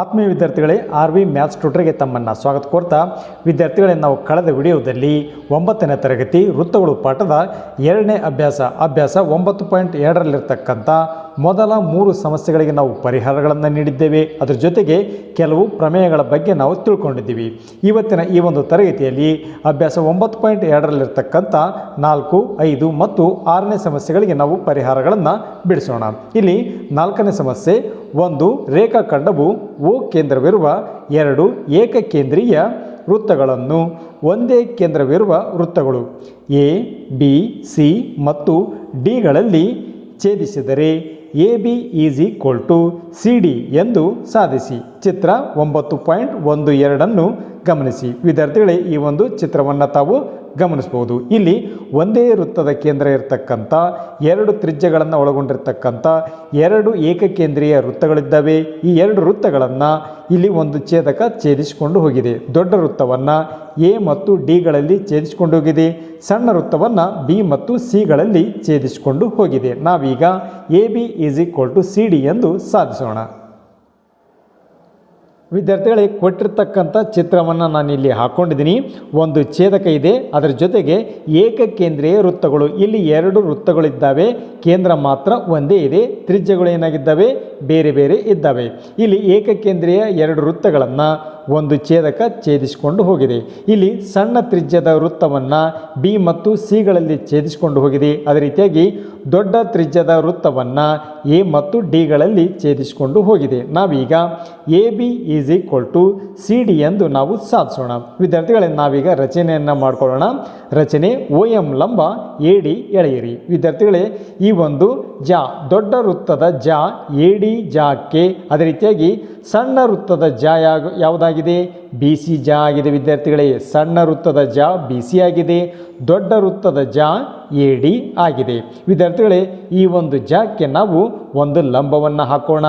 ಆತ್ಮೀಯ ವಿದ್ಯಾರ್ಥಿಗಳೇ, R V maths ಟ್ಯೂಟರ್ಗೆ ತಮ್ಮನ್ನು ಸ್ವಾಗತ ಕೋರ್ತಾ, ವಿದ್ಯಾರ್ಥಿಗಳೇ, ನಾವು ಕಳೆದ ವಿಡಿಯೋದಲ್ಲಿ ಒಂಬತ್ತನೇ ತರಗತಿ ವೃತ್ತಗಳು ಪಾಠದ ಎರಡನೇ ಅಭ್ಯಾಸ ಅಭ್ಯಾಸ ಒಂಬತ್ತು ಪಾಯಿಂಟ್ ಎರಡರಲ್ಲಿರ್ತಕ್ಕಂಥ ಮೊದಲ ಮೂರು ಸಮಸ್ಯೆಗಳಿಗೆ ನಾವು ಪರಿಹಾರಗಳನ್ನು ನೀಡಿದ್ದೇವೆ. ಅದರ ಜೊತೆಗೆ ಕೆಲವು ಪ್ರಮೇಯಗಳ ಬಗ್ಗೆ ನಾವು ತಿಳ್ಕೊಂಡಿದ್ದೀವಿ. ಇವತ್ತಿನ ಈ ಒಂದು ತರಗತಿಯಲ್ಲಿ ಅಭ್ಯಾಸ ಒಂಬತ್ತು ಪಾಯಿಂಟ್ ಎರಡರಲ್ಲಿರ್ತಕ್ಕಂಥ ನಾಲ್ಕು, ಐದು ಮತ್ತು ಆರನೇ ಸಮಸ್ಯೆಗಳಿಗೆ ನಾವು ಪರಿಹಾರಗಳನ್ನು ಬಿಡಿಸೋಣ. ಇಲ್ಲಿ ನಾಲ್ಕನೇ ಸಮಸ್ಯೆ, ಒಂದು ರೇಖಾಖಂಡವು ಓ ಕೇಂದ್ರವಿರುವ ಎರಡು ಏಕಕೇಂದ್ರೀಯ ವೃತ್ತಗಳನ್ನು ಒಂದೇ ಕೇಂದ್ರವಿರುವ ವೃತ್ತಗಳು ಎ, ಬಿ, ಸಿ ಮತ್ತು ಡಿಗಳಲ್ಲಿ ಛೇದಿಸಿದರೆ A B is equal to C D ಎಂದು ಸಾಧಿಸಿ. ಚಿತ್ರ ಒಂಬತ್ತು ಪಾಯಿಂಟ್ ಒಂದು ಎರಡನ್ನು ಗಮನಿಸಿ. ವಿದ್ಯಾರ್ಥಿಗಳೇ, ಈ ಒಂದು ಚಿತ್ರವನ್ನು ತಾವು ಗಮನಿಸ್ಬೋದು ಇಲ್ಲಿ ಒಂದೇ ವೃತ್ತದ ಕೇಂದ್ರ ಇರತಕ್ಕಂಥ ಎರಡು ತ್ರಿಜ್ಯಗಳನ್ನು ಒಳಗೊಂಡಿರ್ತಕ್ಕಂಥ ಎರಡು ಏಕಕೇಂದ್ರೀಯ ವೃತ್ತಗಳಿದ್ದಾವೆ. ಈ ಎರಡು ವೃತ್ತಗಳನ್ನು ಇಲ್ಲಿ ಒಂದು ಛೇದಕ ಛೇದಿಸಿಕೊಂಡು ಹೋಗಿದೆ. ದೊಡ್ಡ ವೃತ್ತವನ್ನು ಎ ಮತ್ತು ಡಿಗಳಲ್ಲಿ ಛೇದಿಸಿಕೊಂಡು ಹೋಗಿದೆ. ಸಣ್ಣ ವೃತ್ತವನ್ನು ಬಿ ಮತ್ತು ಸಿಗಳಲ್ಲಿ ಛೇದಿಸಿಕೊಂಡು ಹೋಗಿದೆ. ನಾವೀಗ A B is equal to C D ಎಂದು ಸಾಧಿಸೋಣ. ವಿದ್ಯಾರ್ಥಿಗಳಿಗೆ ಕೊಟ್ಟಿರ್ತಕ್ಕಂಥ ಚಿತ್ರವನ್ನು ನಾನು ಇಲ್ಲಿ ಹಾಕ್ಕೊಂಡಿದ್ದೀನಿ ಒಂದು ಛೇದಕ ಇದೆ. ಅದರ ಜೊತೆಗೆ ಏಕಕೇಂದ್ರೀಯ ವೃತ್ತಗಳು. ಇಲ್ಲಿ ಎರಡು ವೃತ್ತಗಳಿದ್ದಾವೆ. ಕೇಂದ್ರ ಮಾತ್ರ ಒಂದೇ ಇದೆ. ತ್ರಿಜ್ಯಗಳು ಏನಾಗಿದ್ದಾವೆ? ಬೇರೆ ಬೇರೆ ಇದ್ದಾವೆ. ಇಲ್ಲಿ ಏಕಕೇಂದ್ರೀಯ ಎರಡು ವೃತ್ತಗಳನ್ನು ಒಂದು ಛೇದಕ ಛೇದಿಸಿಕೊಂಡು ಹೋಗಿದೆ. ಇಲ್ಲಿ ಸಣ್ಣ ತ್ರಿಜ್ಯದ ವೃತ್ತವನ್ನು ಬಿ ಮತ್ತು ಸಿಗಳಲ್ಲಿ ಛೇದಿಸಿಕೊಂಡು ಹೋಗಿದೆ. ಅದೇ ರೀತಿಯಾಗಿ ದೊಡ್ಡ ತ್ರಿಜ್ಯದ ವೃತ್ತವನ್ನು ಎ ಮತ್ತು ಡಿಗಳಲ್ಲಿ ಛೇದಿಸಿಕೊಂಡು ಹೋಗಿದೆ. ನಾವೀಗ A B is equal to C D ಎಂದು ನಾವು ಸಾಧಿಸೋಣ. ವಿದ್ಯಾರ್ಥಿಗಳೇ, ನಾವೀಗ ರಚನೆಯನ್ನು ಮಾಡಿಕೊಳ್ಳೋಣ. ರಚನೆ ಓ ಎಂ ಲಂಬ ಎ ಡಿ ಎಳೆಯಿರಿ. ವಿದ್ಯಾರ್ಥಿಗಳೇ, ಈ ಒಂದು ಜಾ, ದೊಡ್ಡ ವೃತ್ತದ ಜಾ ಎ ಡಿ ಜಾಕ್ಕೆ ಅದೇ ರೀತಿಯಾಗಿ ಸಣ್ಣ ವೃತ್ತದ ಜಾ ಯಾವ ಯಾವುದಾಗಿದೆ? ಬಿ ಸಿ ಜಾ ಆಗಿದೆ ವಿದ್ಯಾರ್ಥಿಗಳೇ. ಸಣ್ಣ ವೃತ್ತದ ಜಾ ಬಿ ಸಿ ಆಗಿದೆ. ದೊಡ್ಡ ವೃತ್ತದ ಜಾ ಎ ಡಿ ಆಗಿದೆ. ವಿದ್ಯಾರ್ಥಿಗಳೇ, ಈ ಒಂದು ಜಾಕ್ಕೆ ನಾವು ಒಂದು ಲಂಬವನ್ನು ಹಾಕೋಣ.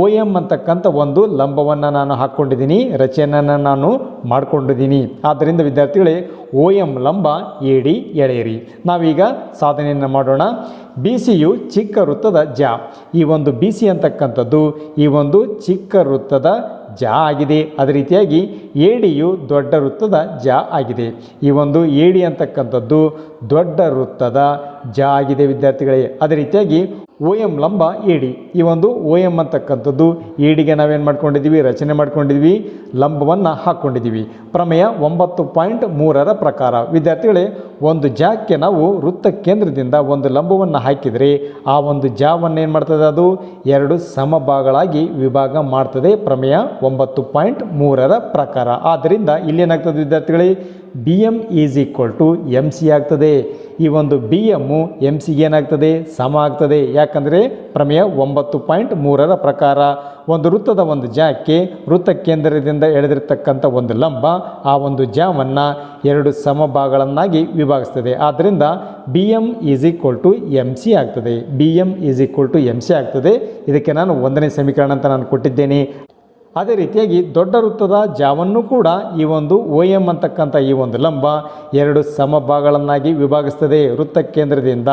ಓ ಎಂ ಅಂತಕ್ಕಂಥ ಒಂದು ಲಂಬವನ್ನು ನಾನು ಹಾಕ್ಕೊಂಡಿದ್ದೀನಿ, ರಚನೆಯನ್ನು ನಾನು ಮಾಡಿಕೊಂಡಿದ್ದೀನಿ. ಆದ್ದರಿಂದ ವಿದ್ಯಾರ್ಥಿಗಳೇ ಓ ಎಂ ಲಂಬ ಎ ಡಿ ಎಳೆಯಿರಿ. ನಾವೀಗ ಸಾಧನೆಯನ್ನು ಮಾಡೋಣ. ಬಿ ಸಿಯು ಚಿಕ್ಕ ವೃತ್ತದ ಜ. ಈ ಒಂದು ಬಿ ಸಿ ಅಂತಕ್ಕಂಥದ್ದು ಈ ಒಂದು ಚಿಕ್ಕ ವೃತ್ತದ ಜ ಆಗಿದೆ. ಅದೇ ರೀತಿಯಾಗಿ ಏಡಿಯು ದೊಡ್ಡ ವೃತ್ತದ ಜ ಆಗಿದೆ. ಈ ಒಂದು ಏಡಿ ಅಂತಕ್ಕಂಥದ್ದು ದೊಡ್ಡ ವೃತ್ತದ ಜ ಆಗಿದೆ ವಿದ್ಯಾರ್ಥಿಗಳೇ. ಅದೇ ರೀತಿಯಾಗಿ ಓ ಎಂ ಲಂಬ ಎ ಡಿ ಈ ಒಂದು ಒ ಎಂ ಅಂತಕ್ಕಂಥದ್ದು ಎ ಡಿಗೆ ನಾವೇನು ಮಾಡ್ಕೊಂಡಿದ್ದೀವಿ? ರಚನೆ ಮಾಡ್ಕೊಂಡಿದ್ವಿ ಲಂಬವನ್ನು ಹಾಕ್ಕೊಂಡಿದ್ದೀವಿ ಪ್ರಮೇಯ ಒಂಬತ್ತು ಪಾಯಿಂಟ್ ಮೂರರ ಪ್ರಕಾರ, ವಿದ್ಯಾರ್ಥಿಗಳೇ, ಒಂದು ಜಾಕ್ಕೆ ನಾವು ವೃತ್ತ ಕೇಂದ್ರದಿಂದ ಒಂದು ಲಂಬವನ್ನು ಹಾಕಿದರೆ ಆ ಒಂದು ಜಾವನ್ನು ಏನು ಮಾಡ್ತದೆ ಅದು? ಎರಡು ಸಮಭಾಗಗಳಾಗಿ ವಿಭಾಗ ಮಾಡ್ತದೆ. ಪ್ರಮೇಯ ಒಂಬತ್ತು ಪಾಯಿಂಟ್ ಮೂರರ ಪ್ರಕಾರ. ಆದ್ದರಿಂದ ಇಲ್ಲೇನಾಗ್ತದೆ ವಿದ್ಯಾರ್ಥಿಗಳೇ B M is equal to M C ಆಗ್ತದೆ. ಈ ಒಂದು ಬಿ ಎಮ್ಮು ಎಂ ಸಿಗೆ ಏನಾಗ್ತದೆ? ಸಮ ಆಗ್ತದೆ. ಯಾಕಂದರೆ ಪ್ರಮೇಯ ಒಂಬತ್ತು ಪಾಯಿಂಟ್ ಮೂರರ ಪ್ರಕಾರ ಒಂದು ವೃತ್ತದ ಒಂದು ಜಾಕ್ಕೆ ವೃತ್ತ ಕೇಂದ್ರದಿಂದ ಎಳೆದಿರ್ತಕ್ಕಂಥ ಒಂದು ಲಂಬ ಆ ಒಂದು ಜಾವನ್ನು ಎರಡು ಸಮಭಾಗಗಳನ್ನಾಗಿ ವಿಭಾಗಿಸ್ತದೆ. ಆದ್ದರಿಂದ B M is equal to M C ಆಗ್ತದೆ. B M is equal to M C ಆಗ್ತದೆ. ಇದಕ್ಕೆ ನಾನು ಒಂದನೇ ಸಮೀಕರಣ ಅಂತ ನಾನು ಕೊಟ್ಟಿದ್ದೇನೆ. ಅದೇ ರೀತಿಯಾಗಿ ದೊಡ್ಡ ವೃತ್ತದ ಜಾವನ್ನು ಕೂಡ ಈ ಒಂದು ಒ ಎಂ ಅಂತಕ್ಕಂಥ ಈ ಒಂದು ಲಂಬ ಎರಡು ಸಮಭಾಗಗಳನ್ನಾಗಿ ವಿಭಾಗಿಸ್ತದೆ. ವೃತ್ತ ಕೇಂದ್ರದಿಂದ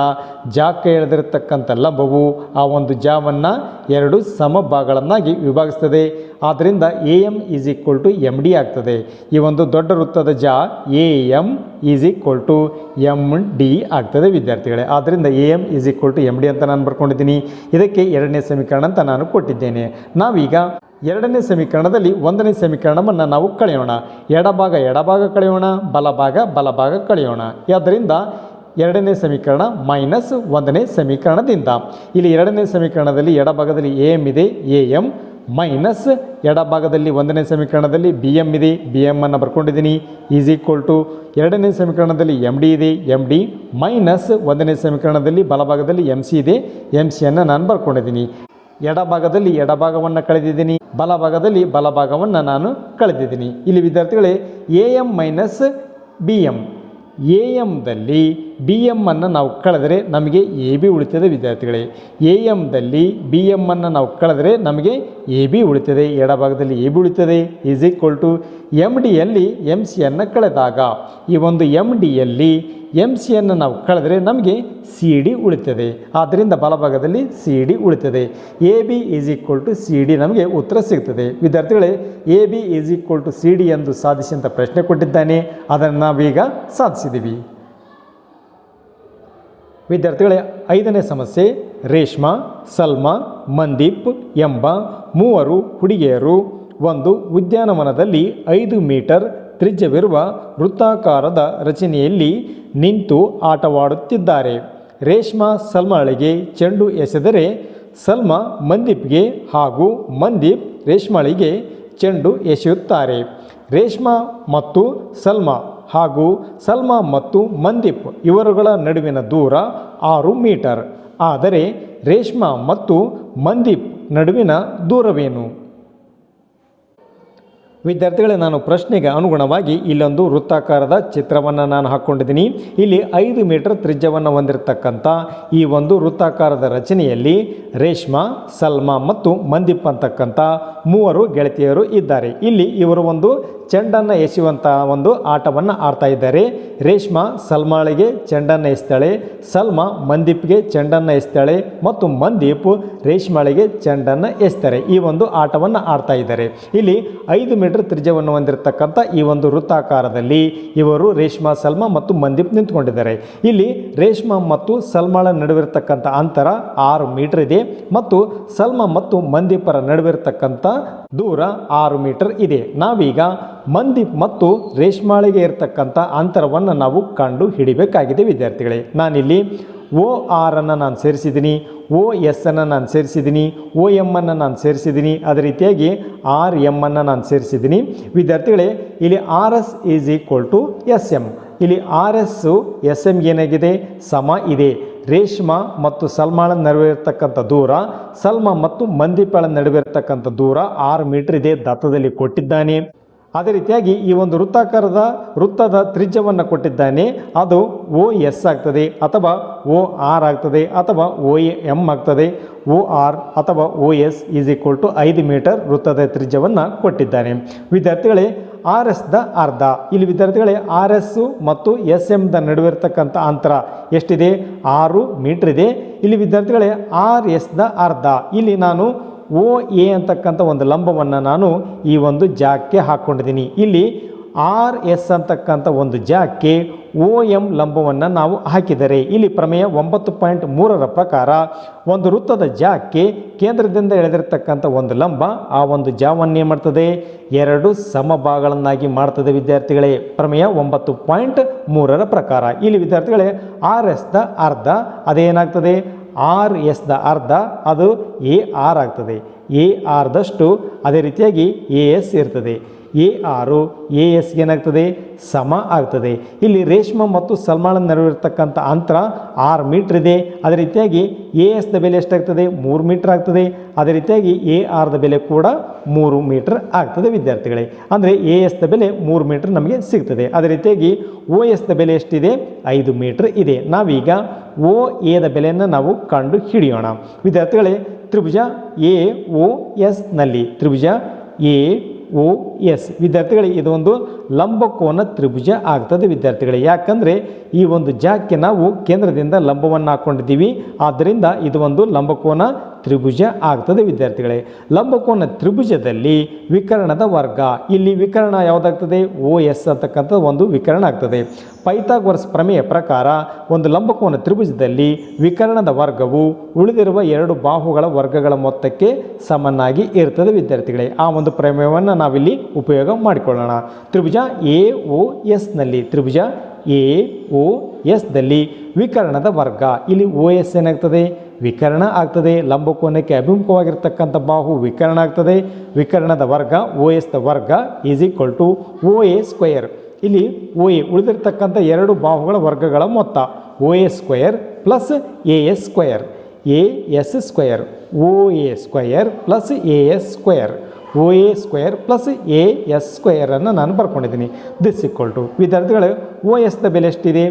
ಜಾಕ್ಕೆ ಎಳೆದಿರತಕ್ಕಂಥ ಲಂಬವು ಆ ಒಂದು ಜಾವನ್ನು ಎರಡು ಸಮಭಾಗಗಳನ್ನಾಗಿ ವಿಭಾಗಿಸ್ತದೆ. ಆದ್ದರಿಂದ A M is equal to M D ಆಗ್ತದೆ. ಈ ಒಂದು ದೊಡ್ಡ ವೃತ್ತದ ಜಾ A M is equal to M D ಆಗ್ತದೆ ವಿದ್ಯಾರ್ಥಿಗಳೇ. ಆದ್ದರಿಂದ A M is equal to M D ಅಂತ ನಾನು ಬರ್ಕೊಂಡಿದ್ದೀನಿ. ಇದಕ್ಕೆ ಎರಡನೇ ಸಮೀಕರಣ ಅಂತ ನಾನು ಕೊಟ್ಟಿದ್ದೇನೆ. ನಾವೀಗ ಎರಡನೇ ಸಮೀಕರಣದಲ್ಲಿ ಒಂದನೇ ಸಮೀಕರಣವನ್ನು ನಾವು ಕಳೆಯೋಣ. ಎಡಭಾಗ ಎಡಭಾಗ ಕಳೆಯೋಣ. ಬಲಭಾಗ ಬಲಭಾಗ ಕಳೆಯೋಣ. ಆದ್ದರಿಂದ ಎರಡನೇ ಸಮೀಕರಣ ಮೈನಸ್ ಒಂದನೇ ಸಮೀಕರಣದಿಂದ. ಇಲ್ಲಿ ಎರಡನೇ ಸಮೀಕರಣದಲ್ಲಿ ಎಡಭಾಗದಲ್ಲಿ ಎ ಎಂ ಇದೆ. ಎ ಎಂ ಮೈನಸ್ ಎಡಭಾಗದಲ್ಲಿ ಒಂದನೇ ಸಮೀಕರಣದಲ್ಲಿ ಬಿ ಎಂ ಇದೆ. ಬಿ ಎಮ್ಮನ್ನು ಬರ್ಕೊಂಡಿದ್ದೀನಿ. ಈಸ್ ಈಕ್ವಲ್ ಟು ಎರಡನೇ ಸಮೀಕರಣದಲ್ಲಿ ಎಂ ಡಿ ಇದೆ. ಎಂ ಡಿ ಮೈನಸ್ ಒಂದನೇ ಸಮೀಕರಣದಲ್ಲಿ ಬಲಭಾಗದಲ್ಲಿ ಎಂ ಸಿ ಇದೆ. ಎಂ ಸಿಯನ್ನು ನಾನು ಬರ್ಕೊಂಡಿದ್ದೀನಿ. ಎಡಭಾಗದಲ್ಲಿ ಎಡಭಾಗವನ್ನು ಕಳೆದಿದ್ದೀನಿ, ಬಲಭಾಗದಲ್ಲಿ ಬಲಭಾಗವನ್ನು ನಾನು ಕಳೆದಿದ್ದೀನಿ. ಇಲ್ಲಿ ವಿದ್ಯಾರ್ಥಿಗಳೇ, A M minus B M A ಎಮ್ದಲ್ಲಿ B ಎಮ್ಮನ್ನು ನಾವು ಕಳೆದರೆ ನಮಗೆ ಎ ಬಿ ಉಳಿತದೆ, ವಿದ್ಯಾರ್ಥಿಗಳೇ. ಎ ಎಮ್ದಲ್ಲಿ ಬಿ ಎಮ್ಮನ್ನು ನಾವು ಕಳೆದರೆ ನಮಗೆ ಎ ಬಿ ಉಳಿತದೆ. ಎಡಭಾಗದಲ್ಲಿ ಎ ಬಿ ಉಳಿತದೆ. ಈಸ್ ಈಕ್ವಲ್ ಟು ಎಂ ಡಿಯಲ್ಲಿ ಎಂ ಸಿಯನ್ನು ಕಳೆದಾಗ, ಈ ಒಂದು ಎಂ ಡಿಯಲ್ಲಿ ಎಂ ಸಿಯನ್ನು ನಾವು ಕಳೆದರೆ ನಮಗೆ ಸಿ ಡಿ ಉಳಿತದೆ. ಆದ್ದರಿಂದ ಬಲಭಾಗದಲ್ಲಿ ಸಿ ಡಿ ಉಳಿತದೆ. A B is equal to C D ನಮಗೆ ಉತ್ತರ ಸಿಗ್ತದೆ. ವಿದ್ಯಾರ್ಥಿಗಳೇ A B is equal to C D ಎಂದು ಸಾಧಿಸಿದಂಥ ಪ್ರಶ್ನೆ ಕೊಟ್ಟಿದ್ದಾನೆ. ಅದನ್ನು ನಾವೀಗ ಸಾಧಿಸಿದ್ದೀವಿ. ವಿದ್ಯಾರ್ಥಿಗಳೇ, ಐದನೇ ಸಮಸ್ಯೆ, ರೇಷ್ಮಾ, ಸಲ್ಮಾ, ಮಂದೀಪ್, ಎಂಬ ಮೂವರು ಹುಡುಗಿಯರು. ಒಂದು ಉದ್ಯಾನವನದಲ್ಲಿ ಐದು ಮೀಟರ್ ತ್ರಿಜ್ಯವಿರುವ ವೃತ್ತಾಕಾರದ ರಚನೆಯಲ್ಲಿ ನಿಂತು ಆಟವಾಡುತ್ತಿದ್ದಾರೆ. ರೇಷ್ಮಾ ಸಲ್ಮಾಳಿಗೆ ಚೆಂಡು ಎಸೆದರೆ ಸಲ್ಮಾ ಮಂದೀಪ್ಗೆ ಹಾಗೂ ಮಂದೀಪ್ ರೇಷ್ಮಾಳಿಗೆ ಚೆಂಡು ಎಸೆಯುತ್ತಾರೆ. ರೇಷ್ಮಾ ಮತ್ತು ಸಲ್ಮಾ ಹಾಗೂ ಸಲ್ಮಾ ಮತ್ತು ಮಂದೀಪ್ ಇವರುಗಳ ನಡುವಿನ ದೂರ ಆರು ಮೀಟರ್. ಆದರೆ ರೇಷ್ಮಾ ಮತ್ತು ಮಂದೀಪ್ ನಡುವಿನ ದೂರವೇನು? ವಿದ್ಯಾರ್ಥಿಗಳೇ, ನಾನು ಪ್ರಶ್ನೆಗೆ ಅನುಗುಣವಾಗಿ ಇಲ್ಲೊಂದು ವೃತ್ತಾಕಾರದ ಚಿತ್ರವನ್ನು ನಾನು ಹಾಕ್ಕೊಂಡಿದ್ದೀನಿ. ಇಲ್ಲಿ ಐದು ಮೀಟರ್ ತ್ರಿಜ್ಯವನ್ನು ಹೊಂದಿರತಕ್ಕಂಥ ಈ ಒಂದು ವೃತ್ತಾಕಾರದ ರಚನೆಯಲ್ಲಿ ರೇಷ್ಮಾ, ಸಲ್ಮಾ ಮತ್ತು ಮಂದೀಪ್ ಅಂತಕ್ಕಂಥ ಮೂವರು ಗೆಳತಿಯರು ಇದ್ದಾರೆ. ಇಲ್ಲಿ ಇವರು ಒಂದು ಚೆಂಡನ್ನು ಎಸೆಯುವಂಥ ಒಂದು ಆಟವನ್ನು ಆಡ್ತಾ ಇದ್ದಾರೆ. ರೇಷ್ಮಾ ಸಲ್ಮಾಳಿಗೆ ಚೆಂಡನ್ನು ಎಸ್ತಾಳೆ, ಸಲ್ಮಾ ಮಂದೀಪ್ಗೆ ಚೆಂಡನ್ನು ಎಸ್ತಾಳೆ ಮತ್ತು ಮಂದೀಪ್ ರೇಷ್ಮಾಳಿಗೆ ಚೆಂಡನ್ನು ಎಸ್ತಾರೆ. ಈ ಒಂದು ಆಟವನ್ನು ಆಡ್ತಾ ಇದ್ದಾರೆ. ಇಲ್ಲಿ ಐದು ತ್ರಿಜ್ಯವನ್ನು ಹೊಂದಿರತಕ್ಕಂಥ ಈ ಒಂದು ವೃತ್ತಾಕಾರದಲ್ಲಿ ಇವರು ರೇಷ್ಮಾ, ಸಲ್ಮಾ ಮತ್ತು ಮಂದೀಪ್ ನಿಂತ್ಕೊಂಡಿದ್ದಾರೆ. ಇಲ್ಲಿ ರೇಷ್ಮಾ ಮತ್ತು ಸಲ್ಮಾಳ ನಡುವಿರತಕ್ಕಂಥ ಅಂತರ ಆರು ಮೀಟರ್ ಇದೆ ಮತ್ತು ಸಲ್ಮಾ ಮತ್ತು ಮಂದೀಪರ ನಡುವಿರತಕ್ಕಂಥ ದೂರ ಆರು ಮೀಟರ್ ಇದೆ. ನಾವೀಗ ಮಂದೀಪ್ ಮತ್ತು ರೇಷ್ಮಾಳಿಗೆ ಇರತಕ್ಕಂಥ ಅಂತರವನ್ನು ನಾವು ಕಂಡು ಹಿಡಿಬೇಕಾಗಿದೆ ವಿದ್ಯಾರ್ಥಿಗಳೇ. ನಾನಿಲ್ಲಿ ಓ ಆರ್ ಅನ್ನು ನಾನು ಸೇರಿಸಿದ್ದೀನಿ ಓ ಎಸ್ ಅನ್ನು ನಾನು ಸೇರಿಸಿದ್ದೀನಿ ಓ ಎಂ ಅನ್ನು ನಾನು ಸೇರಿಸಿದ್ದೀನಿ ಅದೇ ರೀತಿಯಾಗಿ ಆರ್ ಎಂ ಅನ್ನು ನಾನು ಸೇರಿಸಿದ್ದೀನಿ ವಿದ್ಯಾರ್ಥಿಗಳೇ, ಇಲ್ಲಿ R S is equal to S M. ಇಲ್ಲಿ ಆರ್ ಎಸ್ಸು ಎಸ್ ಎಂ ಏನಾಗಿದೆ? ಸಮ ಇದೆ. ರೇಷ್ಮಾ ಮತ್ತು ಸಲ್ಮಾಳ ನಡುವೆ ಇರತಕ್ಕಂಥ ದೂರ, ಸಲ್ಮಾ ಮತ್ತು ಮಂದಿಪಾಳ ನಡುವೆ ಇರತಕ್ಕಂಥ ದೂರ ಆರು ಮೀಟರ್ ಇದೆ ದತ್ತದಲ್ಲಿ ಕೊಟ್ಟಿದ್ದಾನೆ. ಅದೇ ರೀತಿಯಾಗಿ ಈ ಒಂದು ವೃತ್ತಾಕಾರದ ವೃತ್ತದ ತ್ರಿಜ್ಯವನ್ನು ಕೊಟ್ಟಿದ್ದಾನೆ. ಅದು ಓ ಎಸ್ ಆಗ್ತದೆ ಅಥವಾ ಓ ಆರ್ ಆಗ್ತದೆ ಅಥವಾ ಓ ಎಂ ಆಗ್ತದೆ. ಓ ಆರ್ ಅಥವಾ O S is equal to ಐದು ಮೀಟರ್ ವೃತ್ತದ ತ್ರಿಜ್ಯವನ್ನು ಕೊಟ್ಟಿದ್ದಾನೆ. ವಿದ್ಯಾರ್ಥಿಗಳೇ ಆರ್ ಎಸ್ದ ಅರ್ಧ. ಇಲ್ಲಿ ವಿದ್ಯಾರ್ಥಿಗಳೇ ಆರ್ ಎಸ್ಸು ಮತ್ತು ಎಸ್ ಎಮ್ದ ನಡುವೆ ಇರತಕ್ಕಂಥ ಅಂತರ ಎಷ್ಟಿದೆ? ಆರು ಮೀಟ್ರ್ ಇದೆ. ಇಲ್ಲಿ ವಿದ್ಯಾರ್ಥಿಗಳೇ ಆರ್ ಎಸ್ದ ಅರ್ಧ. ಇಲ್ಲಿ ನಾನು ಓ, ಎ ಅಂತಕ್ಕಂಥ ಒಂದು ಲಂಬವನ್ನು ನಾನು ಈ ಒಂದು ಜಾಕ್ಕೆ ಹಾಕ್ಕೊಂಡಿದ್ದೀನಿ. ಇಲ್ಲಿ ಆರ್, ಎಸ್ ಅಂತಕ್ಕಂಥ ಒಂದು ಜಾಕ್ಕೆ ಓ, ಎಂ ಲಂಬವನ್ನು ನಾವು ಹಾಕಿದರೆ. ಇಲ್ಲಿ ಪ್ರಮೇಯ ಒಂಬತ್ತು ಪಾಯಿಂಟ್ ಮೂರರ ಪ್ರಕಾರ ಒಂದು ವೃತ್ತದ ಜಾಕ್ಕೆ ಕೇಂದ್ರದಿಂದ ಎಳೆದಿರ್ತಕ್ಕಂಥ ಒಂದು ಲಂಬ ಆ ಒಂದು ಜಾವನ್ನು ಏನು ಮಾಡ್ತದೆ? ಎರಡು ಸಮಭಾಗಗಳನ್ನಾಗಿ ಮಾಡ್ತದೆ ವಿದ್ಯಾರ್ಥಿಗಳೇ. ಪ್ರಮೇಯ ಒಂಬತ್ತು ಪಾಯಿಂಟ್ ಮೂರರ ಪ್ರಕಾರ. ಇಲ್ಲಿ ವಿದ್ಯಾರ್ಥಿಗಳೇ, ಆರ್, ಎಸ್ದ ಅರ್ಧ ಅದೇನಾಗ್ತದೆ? ಆರ್ ಎಸ್ ದ ಅರ್ಧ, ಅದು ಎ ಆರ್ ಆಗ್ತದೆ. ಎ ಆರ್ದಷ್ಟು ಅದೇ ರೀತಿಯಾಗಿ ಎ ಎಸ್ ಇರ್ತದೆ. ಎ ಆರು, ಎ ಎಸ್ ಏನಾಗ್ತದೆ? ಸಮ ಆಗ್ತದೆ. ಇಲ್ಲಿ ರೇಷ್ಮಾ ಮತ್ತು ಸಲ್ಮಾಳ ನಡುವಿರ್ತಕ್ಕಂಥ ಅಂತರ ಆರು ಮೀಟ್ರ್ ಇದೆ. ಅದೇ ರೀತಿಯಾಗಿ ಎ ಎಸ್ದ ಬೆಲೆ ಎಷ್ಟಾಗ್ತದೆ? ಮೂರು ಮೀಟ್ರ್ ಆಗ್ತದೆ. ಅದೇ ರೀತಿಯಾಗಿ ಎ ಆರ್ದ ಬೆಲೆ ಕೂಡ ಮೂರು ಮೀಟ್ರ್ ಆಗ್ತದೆ ವಿದ್ಯಾರ್ಥಿಗಳೇ. ಅಂದರೆ ಎ ಎಸ್ದ ಬೆಲೆ ಮೂರು ಮೀಟ್ರ್ ನಮಗೆ ಸಿಗ್ತದೆ. ಅದೇ ರೀತಿಯಾಗಿ ಓ ಎಸ್ದ ಬೆಲೆ ಎಷ್ಟಿದೆ? ಐದು ಮೀಟ್ರ್ ಇದೆ. ನಾವೀಗ ಓ ಎದ ಬೆಲೆಯನ್ನು ನಾವು ಕಂಡು ಹಿಡಿಯೋಣ. ವಿದ್ಯಾರ್ಥಿಗಳೇ, ತ್ರಿಭುಜ ಎ ಓ ಎಸ್ನಲ್ಲಿ ತ್ರಿಭುಜ ಎ ಓ ಎಸ್. ವಿದ್ಯಾರ್ಥಿಗಳಿಗೆ ಇದು ಒಂದು ಲಂಬಕೋನ ತ್ರಿಭುಜ ಆಗ್ತದೆ ವಿದ್ಯಾರ್ಥಿಗಳೇ. ಯಾಕಂದರೆ ಈ ಒಂದು ಜಾಗಕ್ಕೆ ನಾವು ಕೇಂದ್ರದಿಂದ ಲಂಬವನ್ನು ಹಾಕ್ಕೊಂಡಿದ್ದೀವಿ ಆದ್ದರಿಂದ ಇದು ಒಂದು ಲಂಬಕೋನ ತ್ರಿಭುಜ ಆಗ್ತದೆ, ವಿದ್ಯಾರ್ಥಿಗಳೇ. ಲಂಬಕೋನ ತ್ರಿಭುಜದಲ್ಲಿ ವಿಕರಣದ ವರ್ಗ. ಇಲ್ಲಿ ವಿಕರಣ ಯಾವುದಾಗ್ತದೆ? ಓ ಎಸ್ ಅಂತಕ್ಕಂಥ ಒಂದು ವಿಕರಣ ಆಗ್ತದೆ. ಪೈಥಾಗೋರಸ್ ಪ್ರಮೇಯ ಪ್ರಕಾರ, ಒಂದು ಲಂಬಕೋನ ತ್ರಿಭುಜದಲ್ಲಿ ವಿಕರಣದ ವರ್ಗವು ಉಳಿದಿರುವ ಎರಡು ಬಾಹುಗಳ ವರ್ಗಗಳ ಮೊತ್ತಕ್ಕೆ ಸಮನಾಗಿ ಇರ್ತದೆ, ವಿದ್ಯಾರ್ಥಿಗಳೇ. ಆ ಒಂದು ಪ್ರಮೇಯವನ್ನು ನಾವಿಲ್ಲಿ ಉಪಯೋಗ ಮಾಡಿಕೊಳ್ಳೋಣ. ತ್ರಿಭುಜ ಎ ಓ ಎಸ್ನಲ್ಲಿ ತ್ರಿಭುಜ ಎ ಓ ಎಸ್ದಲ್ಲಿ ವಿಕರಣದ ವರ್ಗ. ಇಲ್ಲಿ ಓ ಎಸ್ ಏನಾಗ್ತದೆ? ವಿಕರಣ ಆಗ್ತದೆ. ಲಂಬಕೋನಕ್ಕೆ ಅಭಿಮುಖವಾಗಿರ್ತಕ್ಕಂಥ ಬಾಹು ವಿಕರಣ ಆಗ್ತದೆ. ವಿಕರಣದ ವರ್ಗ ಓ ಎಸ್ ದ ವರ್ಗ is equal to O A square ಇಲ್ಲಿ ಓ ಎ ಉಳಿದಿರ್ತಕ್ಕಂಥ ಎರಡು ಬಾಹುಗಳ ವರ್ಗಗಳ ಮೊತ್ತ. O A square plus A S square A S square O A square plus A S square O A square plus A S ಸ್ಕ್ವೇರನ್ನು ನಾನು ಬರ್ಕೊಂಡಿದ್ದೀನಿ. This equal to ವಿದ್ಯಾರ್ಥಿಗಳು, ಓ ಎಸ್ದ ಬೆಲೆ ಎಷ್ಟಿದೆ?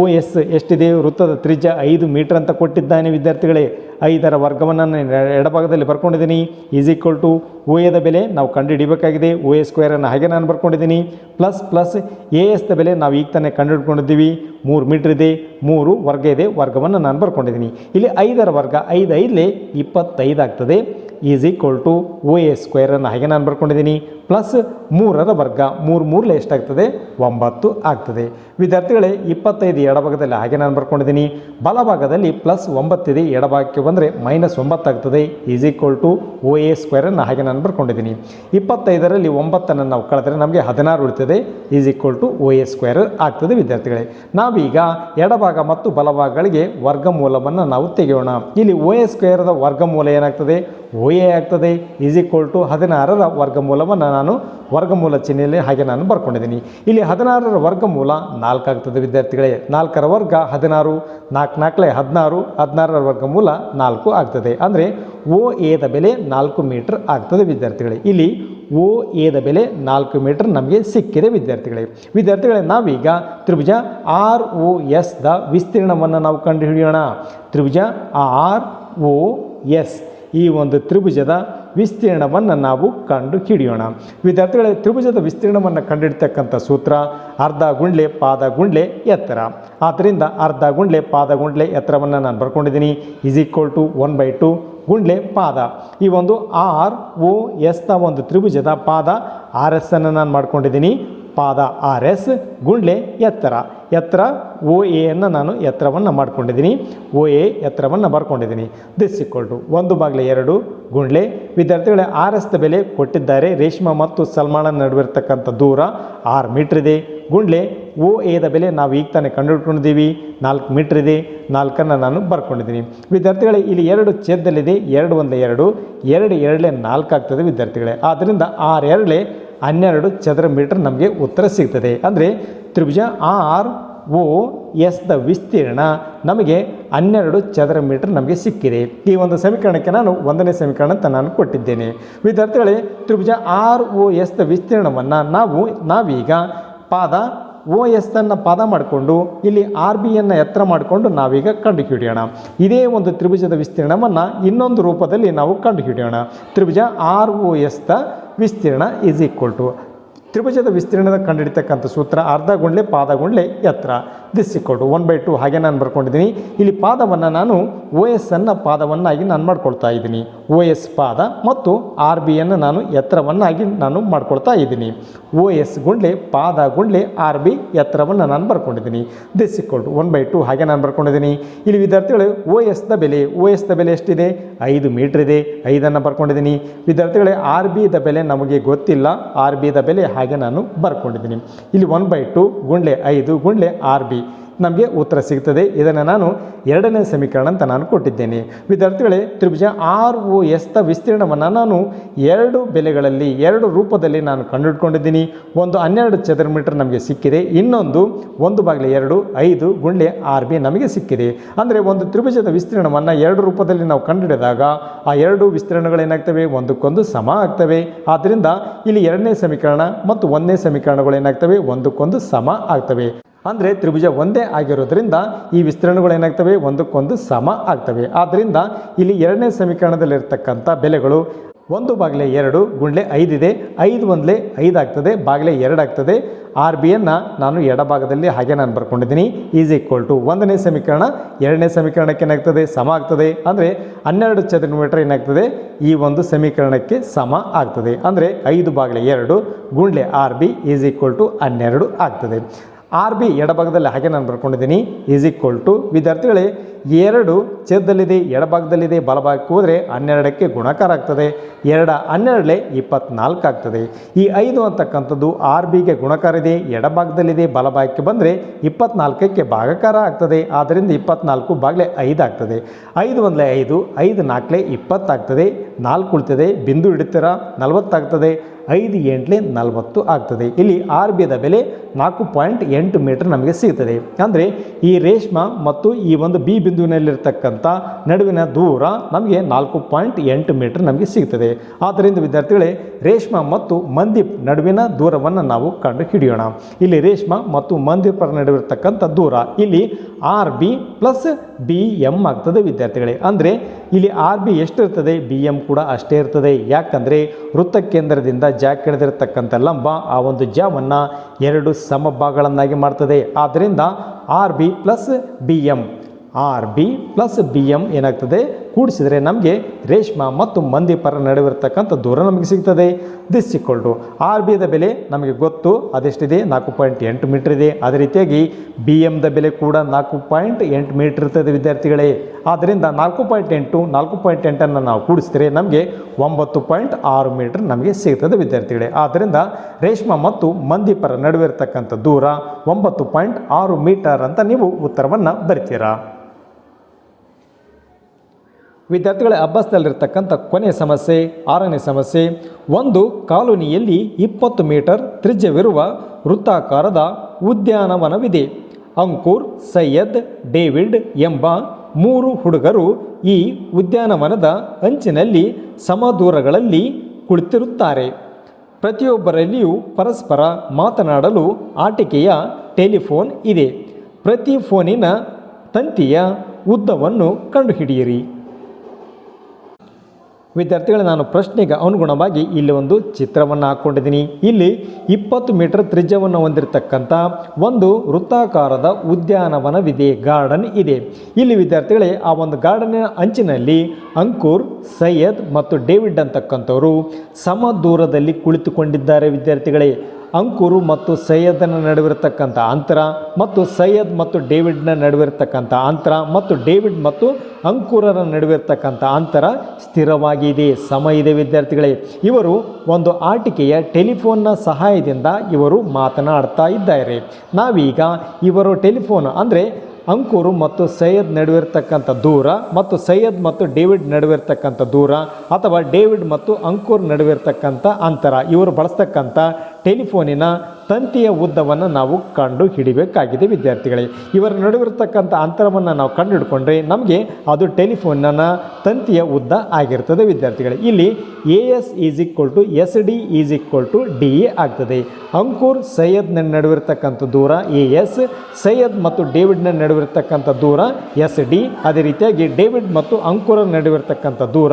ಓ ಎಸ್ ಎಷ್ಟಿದೆ ವೃತ್ತದ ತ್ರಿಜ್ಯ ಐದು ಮೀಟರ್ ಅಂತ ಕೊಟ್ಟಿದ್ದಾನೆ ವಿದ್ಯಾರ್ಥಿಗಳೇ. ಐದರ ವರ್ಗವನ್ನು ನಾನು ಎಡಭಾಗದಲ್ಲಿ ಬರ್ಕೊಂಡಿದ್ದೀನಿ. ಈಸ್ ಈಕ್ವಲ್ ಟು ಓ ಎದ ಬೆಲೆ ನಾವು ಕಂಡುಹಿಡಿಬೇಕಾಗಿದೆ. ಓ ಎ ಸ್ಕ್ವೇರನ್ನು ಹಾಗೆ ನಾನು ಬರ್ಕೊಂಡಿದ್ದೀನಿ. ಪ್ಲಸ್ ಪ್ಲಸ್ ಎ ಎಸ್ದ ಬೆಲೆ ನಾವು ಈಗ ತಾನೇ ಕಂಡುಹಿಡ್ಕೊಂಡಿದ್ದೀವಿ. ಮೂರು ಮೀಟ್ರ್ ಇದೆ. ಮೂರು ವರ್ಗ ಇದೆ. ವರ್ಗವನ್ನು ನಾನು ಬರ್ಕೊಂಡಿದ್ದೀನಿ. ಇಲ್ಲಿ ಐದರ ವರ್ಗ ಐದು ಐದಲೇ ಇಪ್ಪತ್ತೈದು ಆಗ್ತದೆ. Is equal to O A ಸ್ಕ್ವೇರನ್ನು ಹಾಗೆ ನಾನು ಬರ್ಕೊಂಡಿದ್ದೀನಿ. ಪ್ಲಸ್ ಮೂರರ ವರ್ಗ. ಮೂರು ಮೂರಲೆ ಎಷ್ಟಾಗ್ತದೆ? ಒಂಬತ್ತು ಆಗ್ತದೆ. ವಿದ್ಯಾರ್ಥಿಗಳೇ, ಇಪ್ಪತ್ತೈದು ಎಡಭಾಗದಲ್ಲಿ ಹಾಗೆ ನಾನು ಬರ್ಕೊಂಡಿದ್ದೀನಿ. ಬಲಭಾಗದಲ್ಲಿ ಪ್ಲಸ್ ಒಂಬತ್ತಿದೆ. ಎಡಭಾಗಕ್ಕೆ ಬಂದರೆ ಮೈನಸ್ ಒಂಬತ್ತು ಆಗ್ತದೆ. Is equal to O A ಸ್ಕ್ವೇರನ್ನು ಹಾಗೆ ನಾನು ಬರ್ಕೊಂಡಿದ್ದೀನಿ. ಇಪ್ಪತ್ತೈದರಲ್ಲಿ ಒಂಬತ್ತನ್ನು ನಾವು ಕಳೆದ್ರೆ ನಮಗೆ ಹದಿನಾರು ಉಳಿತದೆ. Is equal to O A square ಆಗ್ತದೆ ವಿದ್ಯಾರ್ಥಿಗಳೇ. ನಾವೀಗ ಎಡಭಾಗ ಮತ್ತು ಬಲಭಾಗಗಳಿಗೆ ವರ್ಗಮೂಲವನ್ನು ನಾವು ತೆಗೆಯೋಣ. ಇಲ್ಲಿ ಓ ಎ ಸ್ಕ್ವೇರದ ವರ್ಗಮೂಲ ಏನಾಗ್ತದೆ? ಓ ಎ ಆಗ್ತದೆ. ಈಸ್ ಈಕ್ವಲ್ ಟು ಹದಿನಾರರ ವರ್ಗಮೂಲವನ್ನು ನಾನು ವರ್ಗಮೂಲ ಚಿಹ್ನೆಯಲ್ಲಿ ಹಾಗೆ ನಾನು ಬರ್ಕೊಂಡಿದ್ದೀನಿ. ಇಲ್ಲಿ ಹದಿನಾರರ ವರ್ಗಮೂಲ ನಾಲ್ಕು ಆಗ್ತದೆ ವಿದ್ಯಾರ್ಥಿಗಳೇ. ನಾಲ್ಕರ ವರ್ಗ ಹದಿನಾರು, ನಾಲ್ಕು ನಾಲ್ಕಲೆ ಹದಿನಾರು, ಹದಿನಾರರ ವರ್ಗಮೂಲ ನಾಲ್ಕು ಆಗ್ತದೆ. ಅಂದರೆ ಓ ಎದ ಬೆಲೆ ನಾಲ್ಕು ಮೀಟರ್ ಆಗ್ತದೆ ವಿದ್ಯಾರ್ಥಿಗಳೇ. ಇಲ್ಲಿ ಓ ಎದ ಬೆಲೆ ನಾಲ್ಕು ಮೀಟರ್ ನಮಗೆ ಸಿಕ್ಕಿದೆ ವಿದ್ಯಾರ್ಥಿಗಳೇ. ವಿದ್ಯಾರ್ಥಿಗಳೇ, ನಾವೀಗ ತ್ರಿಭುಜ ಆರ್ ಒ ಎಸ್ ದ ವಿಸ್ತೀರ್ಣವನ್ನು ನಾವು ಕಂಡುಹಿಡಿಯೋಣ. ತ್ರಿಭುಜ ಆರ್ ಒ ಎಸ್. ಈ ಒಂದು ತ್ರಿಭುಜದ ವಿಸ್ತೀರ್ಣವನ್ನು ನಾವು ಕಂಡು ಹಿಡಿಯೋಣ. ವಿದ್ಯಾರ್ಥಿಗಳೇ, ತ್ರಿಭುಜದ ವಿಸ್ತೀರ್ಣವನ್ನು ಕಂಡುಹಿಡ್ತಕ್ಕಂಥ ಸೂತ್ರ, ಅರ್ಧ ಗುಂಡ್ಲೆ, ಪಾದ ಗುಂಡ್ಲೆ, ಎತ್ತರ. ಆದ್ದರಿಂದ ಅರ್ಧ ಗುಂಡ್ಲೆ, ಪಾದ ಗುಂಡ್ಲೆ, ಎತ್ತರವನ್ನು ನಾನು ಬರ್ಕೊಂಡಿದ್ದೀನಿ. Is equal to one by two ಗುಂಡ್ಲೆ, ಪಾದ. ಈ ಒಂದು ಆರ್ ಒ ಎಸ್ನ ಒಂದು ತ್ರಿಭುಜದ ಪಾದ ಆರ್ ಎಸ್ ಅನ್ನು ನಾನು ಮಾಡ್ಕೊಂಡಿದ್ದೀನಿ. ಪಾದ ಆರ್ ಎಸ್ ಗುಂಡ್ಲೆ, ಎತ್ತರ. ಎತ್ತರ ಓ ಎಯನ್ನು ನಾನು ಎತ್ತರವನ್ನು ಮಾಡ್ಕೊಂಡಿದ್ದೀನಿ. ಓ ಎ ಎತ್ತರವನ್ನು ಬರ್ಕೊಂಡಿದ್ದೀನಿ. ದಿಸ್ ಇಕ್ವಲ್ ಟು ಒಂದು ಬಾಗಿಲೆ ಎರಡು ಗುಂಡ್ಲೆ. ವಿದ್ಯಾರ್ಥಿಗಳೇ ಆರ್ ಎಸ್ದ ಬೆಲೆ ಕೊಟ್ಟಿದ್ದಾರೆ. ರೇಷ್ಮಾ ಮತ್ತು ಸಲ್ಮಾನ ನಡುವಿರ್ತಕ್ಕಂಥ ದೂರ ಆರು ಮೀಟ್ರ್ ಇದೆ. ಗುಂಡ್ಲೆ ಓ ಎದ ಬೆಲೆ ನಾವು ಈಗ ತಾನೇ ಕಂಡುಹಿಡ್ಕೊಂಡಿದ್ದೀವಿ ನಾಲ್ಕು ಮೀಟ್ರ್ ಇದೆ. ನಾಲ್ಕನ್ನು ನಾನು ಬರ್ಕೊಂಡಿದ್ದೀನಿ. ವಿದ್ಯಾರ್ಥಿಗಳೇ, ಇಲ್ಲಿ ಎರಡು ಛೇದದಲ್ಲಿದೆ. ಎರಡು ಒಂದು ಎರಡು. ಎರಡು ಎರಡಲೇ ನಾಲ್ಕು ಆಗ್ತದೆ ವಿದ್ಯಾರ್ಥಿಗಳೇ. ಆದ್ದರಿಂದ ಆರು ಎರಡಲೇ ಹನ್ನೆರಡು ಚದರ ಮೀಟರ್ ನಮಗೆ ಉತ್ತರ ಸಿಗ್ತದೆ. ಅಂದರೆ ತ್ರಿಭುಜ ಆರ್ ಓ ಎಸ್ ದ ವಿಸ್ತೀರ್ಣ ನಮಗೆ ಹನ್ನೆರಡು ಚದರ ಮೀಟರ್ ನಮಗೆ ಸಿಕ್ಕಿದೆ. ಈ ಒಂದು ಸಮೀಕರಣಕ್ಕೆ ನಾನು ಒಂದನೇ ಸಮೀಕರಣ ಅಂತ ನಾನು ಕೊಟ್ಟಿದ್ದೇನೆ. ವಿದ್ಯಾರ್ಥಿಗಳೇ, ತ್ರಿಭುಜ ಆರ್ ಓ ಎಸ್ ದ ವಿಸ್ತೀರ್ಣವನ್ನು ನಾವು, ನಾವೀಗ ಪಾದ ಓ ಎಸ್ ಅನ್ನು ಪಾದ ಮಾಡಿಕೊಂಡು, ಇಲ್ಲಿ ಆರ್ ಬಿಯನ್ನು ಎತ್ತರ ಮಾಡಿಕೊಂಡು ನಾವೀಗ ಕಂಡುಹಿಡಿಯೋಣ. ಇದೇ ಒಂದು ತ್ರಿಭುಜದ ವಿಸ್ತೀರ್ಣವನ್ನು ಇನ್ನೊಂದು ರೂಪದಲ್ಲಿ ನಾವು ಕಂಡುಹಿಡಿಯೋಣ. ತ್ರಿಭುಜ ಆರ್ ಒ ಎಸ್ ದ ವಿಸ್ತೀರ್ಣ ಈಸ್ ಈಕ್ವಲ್ ಟು ತ್ರಿಭುಜದ ವಿಸ್ತೀರ್ಣದ ಕಂಡುಹಿಡಿತಕ್ಕಂಥ ಸೂತ್ರ ಅರ್ಧ ಗುಂಡ್ಲೆ ಪಾದ ಗುಂಡ್ಲೆ ಎತ್ತರ. This equal to one by two ಹಾಗೆ ನಾನು ಬರ್ಕೊಂಡಿದ್ದೀನಿ. ಇಲ್ಲಿ ಪಾದವನ್ನು ನಾನು ಓ ಎಸ್ ಅನ್ನು ಪಾದವನ್ನಾಗಿ ನಾನು ಮಾಡ್ಕೊಳ್ತಾ ಇದ್ದೀನಿ. ಓ ಎಸ್ ಪಾದ ಮತ್ತು ಆರ್ ಬಿಯನ್ನು ನಾನು ಎತ್ತರವನ್ನಾಗಿ ನಾನು ಮಾಡ್ಕೊಳ್ತಾ ಇದ್ದೀನಿ. ಓ ಎಸ್ ಗುಂಡ್ಲೆ ಪಾದ ಗುಂಡ್ಲೆ ಆರ್ ಬಿ ಎತ್ತರವನ್ನು ನಾನು ಬರ್ಕೊಂಡಿದ್ದೀನಿ. This equal to one by two ಹಾಗೆ ನಾನು ಬರ್ಕೊಂಡಿದ್ದೀನಿ. ಇಲ್ಲಿ ವಿದ್ಯಾರ್ಥಿಗಳು ಓ ದ ಬೆಲೆ ಓ ದ ಬೆಲೆ ಎಷ್ಟಿದೆ? ಐದು ಮೀಟ್ರ್ ಇದೆ. ಐದನ್ನು ಬರ್ಕೊಂಡಿದ್ದೀನಿ. ವಿದ್ಯಾರ್ಥಿಗಳೇ ಆರ್ ಬಿ ದ ಬೆಲೆ ನಮಗೆ ಗೊತ್ತಿಲ್ಲ. ಆರ್ ಬಿ ದ ಬೆಲೆ ಹಾಗೆ ನಾನು ಬರ್ಕೊಂಡಿದ್ದೀನಿ. ಇಲ್ಲಿ ಒನ್ ಬೈ ಟು ಗುಂಡ್ಲೆ ಐದು ಗುಂಡ್ಲೆ ಆರ್ ಬಿ. ನಮಗೆ ಉತ್ತರ ಸಿಗ್ತದೆ. ಇದನ್ನು ನಾನು ಎರಡನೇ ಸಮೀಕರಣ ಅಂತ ನಾನು ಕೊಟ್ಟಿದ್ದೇನೆ. ವಿದ್ಯಾರ್ಥಿಗಳೇ, ತ್ರಿಭುಜ ಆರ್ ಓ ಎಸ್ತ ವಿಸ್ತೀರ್ಣವನ್ನು ನಾನು ಎರಡು ಬೆಲೆಗಳಲ್ಲಿ, ಎರಡು ರೂಪದಲ್ಲಿ ನಾನು ಕಂಡುಹಿಡ್ಕೊಂಡಿದ್ದೀನಿ. ಒಂದು ಹನ್ನೆರಡು ಚದರ ಮೀಟರ್ ನಮಗೆ ಸಿಕ್ಕಿದೆ. ಇನ್ನೊಂದು ಒಂದು ಬಾಗಿಲು ಎರಡು, ಐದು ಗುಂಡೆ ಆರ್ ಬಿ ನಮಗೆ ಸಿಕ್ಕಿದೆ. ಅಂದರೆ ಒಂದು ತ್ರಿಭುಜದ ವಿಸ್ತೀರ್ಣವನ್ನು ಎರಡು ರೂಪದಲ್ಲಿ ನಾವು ಕಂಡುಹಿಡಿದಾಗ ಆ ಎರಡು ವಿಸ್ತೀರ್ಣಗಳೇನಾಗ್ತವೆ ಒಂದಕ್ಕೊಂದು ಸಮ ಆಗ್ತವೆ. ಆದ್ದರಿಂದ ಇಲ್ಲಿ ಎರಡನೇ ಸಮೀಕರಣ ಮತ್ತು ಒಂದನೇ ಸಮೀಕರಣಗಳು ಏನಾಗ್ತವೆ? ಒಂದಕ್ಕೊಂದು ಸಮ ಆಗ್ತವೆ. ಅಂದರೆ ತ್ರಿಭುಜ ಒಂದೇ ಆಗಿರೋದ್ರಿಂದ ಈ ವಿಸ್ತೀರ್ಣಗಳು ಏನಾಗ್ತವೆ? ಒಂದಕ್ಕೊಂದು ಸಮ ಆಗ್ತವೆ. ಆದ್ದರಿಂದ ಇಲ್ಲಿ ಎರಡನೇ ಸಮೀಕರಣದಲ್ಲಿರ್ತಕ್ಕಂಥ ಬೆಲೆಗಳು ಒಂದು ಬಾಗಿಲೆ ಎರಡು ಗುಂಡ್ಲೆ ಐದಿದೆ ಐದು ಒಂದಲೇ ಐದು ಆಗ್ತದೆ, ಬಾಗಿಲೆ ಎರಡು ಆಗ್ತದೆ. ಆರ್ ಬಿಯನ್ನು ನಾನು ಎಡಭಾಗದಲ್ಲಿ ಹಾಗೆ ನಾನು ಬರ್ಕೊಂಡಿದ್ದೀನಿ. ಈಸ್ ಈಕ್ವಲ್ ಟು ಒಂದನೇ ಸಮೀಕರಣ. ಎರಡನೇ ಸಮೀಕರಣಕ್ಕೆ ಏನಾಗ್ತದೆ? ಸಮ ಆಗ್ತದೆ. ಅಂದರೆ ಹನ್ನೆರಡು ಚದರ ಮೀಟರ್ ಏನಾಗ್ತದೆ? ಈ ಒಂದು ಸಮೀಕರಣಕ್ಕೆ ಸಮ ಆಗ್ತದೆ. ಅಂದರೆ ಐದು ಬಾಗಿಲೆ ಎರಡು ಗುಂಡ್ಲೆ R B is equal to ಹನ್ನೆರಡು ಆಗ್ತದೆ. ಆರ್ ಬಿ ಎಡಭಾಗದಲ್ಲಿ ಹಾಗೆ ನಾನು ಬರ್ಕೊಂಡಿದ್ದೀನಿ. ಈಸ್ ಈಕ್ವಲ್ ಟು ವಿದ್ಯಾರ್ಥಿಗಳೇ, ಎರಡು ಛೇದದಲ್ಲಿದೆ, ಎಡಭಾಗದಲ್ಲಿದೆ, ಬಲಭಾಗಕ್ಕೆ ಹೋದರೆ ಹನ್ನೆರಡಕ್ಕೆ ಗುಣಕಾರ ಆಗ್ತದೆ. ಎರಡ ಹನ್ನೆರಡಲೆ ಇಪ್ಪತ್ನಾಲ್ಕು ಆಗ್ತದೆ. ಈ ಐದು ಅಂತಕ್ಕಂಥದ್ದು ಆರ್ ಬಿಗೆ ಗುಣಕಾರ ಇದೆ, ಎಡಭಾಗದಲ್ಲಿದೆ, ಬಲಭಾಗಕ್ಕೆ ಬಂದರೆ ಇಪ್ಪತ್ನಾಲ್ಕಕ್ಕೆ ಭಾಗಕಾರ ಆಗ್ತದೆ. ಆದ್ದರಿಂದ ಇಪ್ಪತ್ನಾಲ್ಕು ಬಾಗಿಲೆ ಐದು ಆಗ್ತದೆ. ಐದು ಒಂದಲೇ ಐದು ಐದು ನಾಲ್ಕಲೆ ಇಪ್ಪತ್ತಾಗ್ತದೆ ನಾಲ್ಕು ಉಳಿತದೆ, ಬಿಂದು ಹಿಡಿತೀರ ನಲವತ್ತಾಗ್ತದೆ ಐದು ಎಂಟ್ಲೆ ನಲವತ್ತು ಆಗ್ತದೆ. ಇಲ್ಲಿ ಆರ್ ಬಿದ ಬೆಲೆ ನಾಲ್ಕು ಪಾಯಿಂಟ್ ಎಂಟು ಮೀಟರ್ ನಮಗೆ ಸಿಗ್ತದೆ. ಅಂದರೆ ಈ ರೇಷ್ಮ ಮತ್ತು ಈ ಒಂದು ಬಿ ಬಿಂದುವಿನಲ್ಲಿರ್ತಕ್ಕಂಥ ನಡುವಿನ ದೂರ ನಮಗೆ ನಾಲ್ಕು ಪಾಯಿಂಟ್ ಎಂಟು ಮೀಟರ್ ನಮಗೆ ಸಿಗ್ತದೆ. ಆದ್ದರಿಂದ ವಿದ್ಯಾರ್ಥಿಗಳೇ, ರೇಷ್ಮ ಮತ್ತು ಮಂದೀಪ್ ನಡುವಿನ ದೂರವನ್ನು ನಾವು ಕಂಡು ಹಿಡಿಯೋಣ. ಇಲ್ಲಿ ರೇಷ್ಮ ಮತ್ತು ಮಂದೀಪರ ನಡುವಿರ್ತಕ್ಕಂಥ ದೂರ ಇಲ್ಲಿ R B plus B M ಆಗ್ತದೆ ವಿದ್ಯಾರ್ಥಿಗಳೇ. ಅಂದರೆ ಇಲ್ಲಿ ಆರ್ ಬಿ ಎಷ್ಟಿರ್ತದೆ? ಬಿ ಎಂ ಕೂಡ ಅಷ್ಟೇ ಇರ್ತದೆ. ಯಾಕಂದರೆ ವೃತ್ತ ಕೇಂದ್ರದಿಂದ ಜಾ ಕೆಳೆದಿರತಕ್ಕಂಥ ಲಂಬ ಆ ಒಂದು ಜಾವನ್ನು ಎರಡು ಸಮಭಾಗಗಳನ್ನಾಗಿ ಮಾಡ್ತದೆ. ಆದ್ದರಿಂದ R B plus B M R B plus B M ಏನಾಗ್ತದೆ? ಕೂಡಿಸಿದರೆ ನಮಗೆ ರೇಷ್ಮ ಮತ್ತು ಮಂದಿಪರ ನಡುವಿರ್ತಕ್ಕಂಥ ದೂರ ನಮಗೆ ಸಿಗ್ತದೆ. ದಿಸ್ ಸಿಕ್ಕೊಲ್ಟು ಆರ್ ದ ಬೆಲೆ ನಮಗೆ ಗೊತ್ತು. ಅದೆಷ್ಟಿದೆ? ನಾಲ್ಕು ಪಾಯಿಂಟ್ ಎಂಟು ಮೀಟ್ರ್ ಇದೆ. ಅದೇ ರೀತಿಯಾಗಿ ಬಿ ಎಮ್ದ ಬೆಲೆ ಕೂಡ ನಾಲ್ಕು ಪಾಯಿಂಟ್ ಎಂಟು ಮೀಟ್ರ್ ಇರ್ತದೆ ವಿದ್ಯಾರ್ಥಿಗಳೇ. ಆದ್ದರಿಂದ ನಾಲ್ಕು ಪಾಯಿಂಟ್ ಎಂಟು, ನಾಲ್ಕು ಪಾಯಿಂಟ್ ಎಂಟನ್ನು ನಾವು ಕೂಡಿಸಿದರೆ ನಮಗೆ ಒಂಬತ್ತು ಪಾಯಿಂಟ್ ಆರು ಮೀಟ್ರ್ ನಮಗೆ ಸಿಗ್ತದೆ ವಿದ್ಯಾರ್ಥಿಗಳೇ. ಆದ್ದರಿಂದ ರೇಷ್ಮ ಮತ್ತು ಮಂದಿಪರ ನಡುವೆ ಇರತಕ್ಕಂಥ ದೂರ ಒಂಬತ್ತು ಪಾಯಿಂಟ್ ಆರು ಮೀಟರ್ ಅಂತ ನೀವು ಉತ್ತರವನ್ನು ಬರಿತೀರಾ. ವಿದ್ಯಾರ್ಥಿಗಳ ಅಭ್ಯಾಸದಲ್ಲಿರ್ತಕ್ಕಂಥ ಕೊನೆಯ ಸಮಸ್ಯೆ, ಆರನೇ ಸಮಸ್ಯೆ, ಒಂದು ಕಾಲೋನಿಯಲ್ಲಿ ಇಪ್ಪತ್ತು ಮೀಟರ್ ತ್ರಿಜ್ಯವಿರುವ ವೃತ್ತಾಕಾರದ ಉದ್ಯಾನವನವಿದೆ. ಅಂಕುರ್, ಸೈಯದ್, ಡೇವಿಡ್ ಎಂಬ ಮೂರು ಹುಡುಗರು ಈ ಉದ್ಯಾನವನದ ಅಂಚಿನಲ್ಲಿ ಸಮದೂರಗಳಲ್ಲಿ ಕುಳಿತಿರುತ್ತಾರೆ. ಪ್ರತಿಯೊಬ್ಬರಲ್ಲಿಯೂ ಪರಸ್ಪರ ಮಾತನಾಡಲು ಆಟಿಕೆಯ ಟೆಲಿಫೋನ್ ಇದೆ. ಪ್ರತಿ ಫೋನಿನ ತಂತಿಯ ಉದ್ದವನ್ನು ಕಂಡುಹಿಡಿಯಿರಿ. ವಿದ್ಯಾರ್ಥಿಗಳು, ನಾನು ಪ್ರಶ್ನೆಗೆ ಅನುಗುಣವಾಗಿ ಇಲ್ಲಿ ಒಂದು ಚಿತ್ರವನ್ನು ಹಾಕ್ಕೊಂಡಿದ್ದೀನಿ. ಇಲ್ಲಿ ಇಪ್ಪತ್ತು ಮೀಟರ್ ತ್ರಿಜ್ಯವನ್ನು ಹೊಂದಿರತಕ್ಕಂಥ ಒಂದು ವೃತ್ತಾಕಾರದ ಉದ್ಯಾನವನವಿದೆ ಗಾರ್ಡನ್ ಇದೆ. ಇಲ್ಲಿ ವಿದ್ಯಾರ್ಥಿಗಳೇ, ಆ ಒಂದು ಗಾರ್ಡನಿನ ಅಂಚಿನಲ್ಲಿ ಅಂಕುರ್, ಸೈಯದ್ ಮತ್ತು ಡೇವಿಡ್ ಅಂತಕ್ಕಂಥವರು ಸಮ ದೂರದಲ್ಲಿ ಕುಳಿತುಕೊಂಡಿದ್ದಾರೆ ವಿದ್ಯಾರ್ಥಿಗಳೇ. ಅಂಕುರು ಮತ್ತು ಸೈಯದ್ನ ನಡುವಿರತಕ್ಕಂಥ ಅಂತರ ಮತ್ತು ಸೈಯದ್ ಮತ್ತು ಡೇವಿಡ್ನ ನಡುವಿರತಕ್ಕಂಥ ಅಂತರ ಮತ್ತು ಡೇವಿಡ್ ಮತ್ತು ಅಂಕುರರ ನಡುವಿರತಕ್ಕಂಥ ಅಂತರ ಸ್ಥಿರವಾಗಿದೆ ಸಮ ಇದೆ ವಿದ್ಯಾರ್ಥಿಗಳೇ. ಇವರು ಒಂದು ಆಟಿಕೆಯ ಟೆಲಿಫೋನ್ನ ಸಹಾಯದಿಂದ ಇವರು ಮಾತನಾಡ್ತಾ ಇದ್ದಾರೆ. ನಾವೀಗ ಇವರು ಟೆಲಿಫೋನ್ ಅಂದರೆ ಅಂಕುರು ಮತ್ತು ಸೈಯದ್ ನಡುವಿರ್ತಕ್ಕಂಥ ದೂರ ಮತ್ತು ಸೈಯದ್ ಮತ್ತು ಡೇವಿಡ್ ನಡುವಿರ್ತಕ್ಕಂಥ ದೂರ ಅಥವಾ ಡೇವಿಡ್ ಮತ್ತು ಅಂಕುರ್ ನಡುವಿರ್ತಕ್ಕಂಥ ಅಂತರ ಇವರು ಬಳಸ್ತಕ್ಕಂಥ ಟೆಲಿಫೋನಿನ ತಂತಿಯ ಉದ್ದವನ್ನು ನಾವು ಕಂಡು ಹಿಡಿಬೇಕಾಗಿದೆ ವಿದ್ಯಾರ್ಥಿಗಳೇ. ಇವರ ನಡುವಿರ್ತಕ್ಕಂಥ ಅಂತರವನ್ನು ನಾವು ಕಂಡು ಹಿಡ್ಕೊಂಡ್ರೆ ನಮಗೆ ಅದು ಟೆಲಿಫೋನ್ನ ತಂತಿಯ ಉದ್ದ ಆಗಿರ್ತದೆ ವಿದ್ಯಾರ್ಥಿಗಳೇ. ಇಲ್ಲಿ A S is equal to S D is equal to D A ಆಗ್ತದೆ. ಅಂಕುರ್ ಸೈಯದ್ನ ನಡುವಿರ್ತಕ್ಕಂಥ ದೂರ ಎ ಎಸ್ ಸೈಯದ್ ಮತ್ತು ಡೇವಿಡ್ನ ನಡುವಿರ್ತಕ್ಕಂಥ ದೂರ ಎಸ್ ಡಿ ಅದೇ ರೀತಿಯಾಗಿ ಡೇವಿಡ್ ಮತ್ತು ಅಂಕುರ ನಡುವಿರ್ತಕ್ಕಂಥ ದೂರ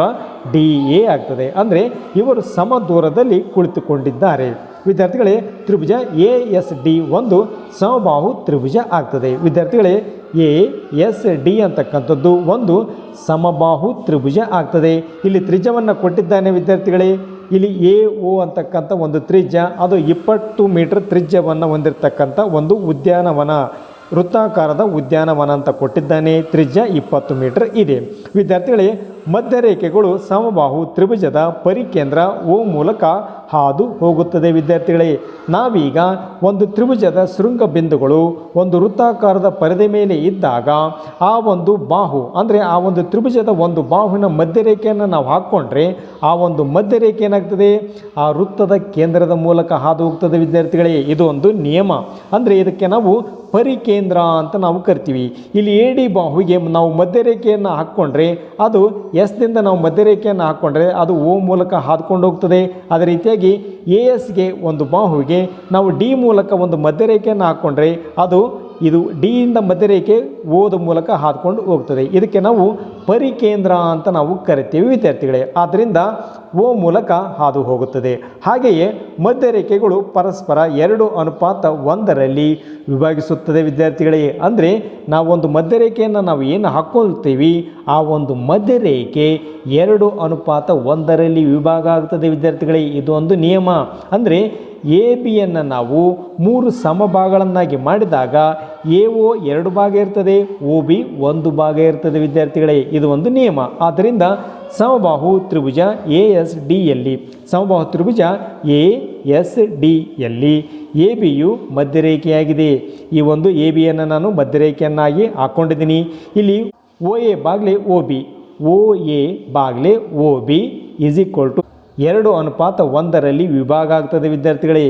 ಡಿ ಎ ಆಗ್ತದೆ. ಅಂದರೆ ಇವರು ಸಮ ದೂರದಲ್ಲಿ ಕುಳಿತುಕೊಂಡಿದ್ದಾರೆ. ವಿದ್ಯಾರ್ಥಿಗಳೇ, ತ್ರಿಭುಜ ಎ ಎಸ್ ಡಿ ಒಂದು ಸಮಬಾಹು ತ್ರಿಭುಜ ಆಗ್ತದೆ. ವಿದ್ಯಾರ್ಥಿಗಳೇ, ಎ ಎಸ್ ಡಿ ಅಂತಕ್ಕಂಥದ್ದು ಒಂದು ಸಮಬಾಹು ತ್ರಿಭುಜ ಆಗ್ತದೆ. ಇಲ್ಲಿ ತ್ರಿಜ್ಯವನ್ನು ಕೊಟ್ಟಿದ್ದಾನೆ ವಿದ್ಯಾರ್ಥಿಗಳೇ. ಇಲ್ಲಿ ಎ ಓ ಅಂತಕ್ಕಂಥ ಒಂದು ತ್ರಿಜ್ಯ, ಅದು ಇಪ್ಪತ್ತು ಮೀಟರ್ ತ್ರಿಜ್ಯವನ್ನು ಹೊಂದಿರತಕ್ಕಂಥ ಒಂದು ಉದ್ಯಾನವನ, ವೃತ್ತಾಕಾರದ ಉದ್ಯಾನವನ ಅಂತ ಕೊಟ್ಟಿದ್ದಾನೆ. ತ್ರಿಜ್ಯ ಇಪ್ಪತ್ತು ಮೀಟರ್ ಇದೆ. ವಿದ್ಯಾರ್ಥಿಗಳೇ ಮಧ್ಯರೇಖೆಗಳು ಸಮಬಾಹು ತ್ರಿಭುಜದ ಪರಿಕೇಂದ್ರ ಓ ಮೂಲಕ ಹಾದು ಹೋಗುತ್ತದೆ, ವಿದ್ಯಾರ್ಥಿಗಳೇ. ನಾವೀಗ ಒಂದು ತ್ರಿಭುಜದ ಶೃಂಗ ಬಿಂದುಗಳು, ಒಂದು ವೃತ್ತಾಕಾರದ ಪರದೆ ಮೇಲೆ ಇದ್ದಾಗ ಆ ಒಂದು ಬಾಹು, ಅಂದರೆ ಆ ಒಂದು ತ್ರಿಭುಜದ ಒಂದು ಬಾಹುವಿನ ಮಧ್ಯರೇಖೆಯನ್ನು ನಾವು ಹಾಕ್ಕೊಂಡ್ರೆ ಆ ಒಂದು ಮಧ್ಯರೇಖೆ ಏನಾಗ್ತದೆ? ಆ ವೃತ್ತದ ಕೇಂದ್ರದ ಮೂಲಕ ಹಾದು ಹೋಗ್ತದೆ, ವಿದ್ಯಾರ್ಥಿಗಳೇ. ಇದು ಒಂದು ನಿಯಮ. ಅಂದರೆ ಇದಕ್ಕೆ ನಾವು ಪರಿಕೇಂದ್ರ ಅಂತ ನಾವು ಕರಿತೀವಿ. ಇಲ್ಲಿ ಎ ಡಿ ಬಾಹುವಿಗೆ ನಾವು ಮಧ್ಯರೇಖೆಯನ್ನು ಹಾಕ್ಕೊಂಡ್ರೆ ಅದು ಎಸ್ನಿಂದ ನಾವು ಮಧ್ಯರೇಖೆಯನ್ನು ಹಾಕ್ಕೊಂಡ್ರೆ ಅದು ಓ ಮೂಲಕ ಹಾದ್ಕೊಂಡು ಹೋಗ್ತದೆ. ಅದೇ ರೀತಿಯಾಗಿ ಎ ಎಸ್ಗೆ ಒಂದು ಬಾಹುವಿಗೆ ನಾವು ಡಿ ಮೂಲಕ ಒಂದು ಮಧ್ಯರೇಖೆಯನ್ನು ಹಾಕ್ಕೊಂಡ್ರೆ ಅದು ಇದು ಡಿಯಿಂದ ಮಧ್ಯರೇಖೆ ಓದ ಮೂಲಕ ಹಾದ್ಕೊಂಡು ಹೋಗ್ತದೆ. ಇದಕ್ಕೆ ನಾವು ಪರಿಕೇಂದ್ರ ಅಂತ ನಾವು ಕರಿತೀವಿ ವಿದ್ಯಾರ್ಥಿಗಳೇ. ಆದ್ದರಿಂದ ಓ ಮೂಲಕ ಹಾದು ಹೋಗುತ್ತದೆ. ಹಾಗೆಯೇ ಮಧ್ಯರೇಖೆಗಳು ಪರಸ್ಪರ ಎರಡು ಅನುಪಾತ ಒಂದರಲ್ಲಿ ವಿಭಾಗಿಸುತ್ತದೆ ವಿದ್ಯಾರ್ಥಿಗಳೇ. ಅಂದರೆ ನಾವೊಂದು ಮಧ್ಯರೇಖೆಯನ್ನು ನಾವು ಏನು ಹಾಕ್ಕೊಳ್ತೀವಿ ಆ ಒಂದು ಮಧ್ಯರೇಖೆ ಎರಡು ಅನುಪಾತ ಒಂದರಲ್ಲಿ ವಿಭಾಗ ಆಗ್ತದೆ ವಿದ್ಯಾರ್ಥಿಗಳೇ. ಇದೊಂದು ನಿಯಮ. ಅಂದರೆ ಎ ಬಿಯನ್ನು ನಾವು ಮೂರು ಸಮಭಾಗಗಳನ್ನಾಗಿ ಮಾಡಿದಾಗ ಎ ಒ ಎರಡು ಭಾಗ ಇರ್ತದೆ ಒ ಬಿ ಒಂದು ಭಾಗ ಇರ್ತದೆ ವಿದ್ಯಾರ್ಥಿಗಳೇ. ಇದು ಒಂದು ನಿಯಮ. ಆದ್ದರಿಂದ ಸಮಬಾಹು ತ್ರಿಭುಜ ಎ ಎಸ್ ಡಿಯಲ್ಲಿ ಸಮಬಾಹು ತ್ರಿಭುಜ ಎ ಎಸ್ ಡಿಯಲ್ಲಿ ಎ ಬಿಯು ಮಧ್ಯರೇಖೆಯಾಗಿದೆ. ಈ ಒಂದು ಎ ಬಿಯನ್ನು ನಾನು ಮಧ್ಯರೇಖೆಯನ್ನಾಗಿ ಹಾಕ್ಕೊಂಡಿದ್ದೀನಿ ಇಲ್ಲಿ ಒ ಎ ಬಾಗ್ಲೆ O B O A Baglay O B is equal to ಎರಡು ಅನುಪಾತ ಒಂದರಲ್ಲಿ ವಿಭಾಗ ಆಗ್ತದೆ ವಿದ್ಯಾರ್ಥಿಗಳೇ.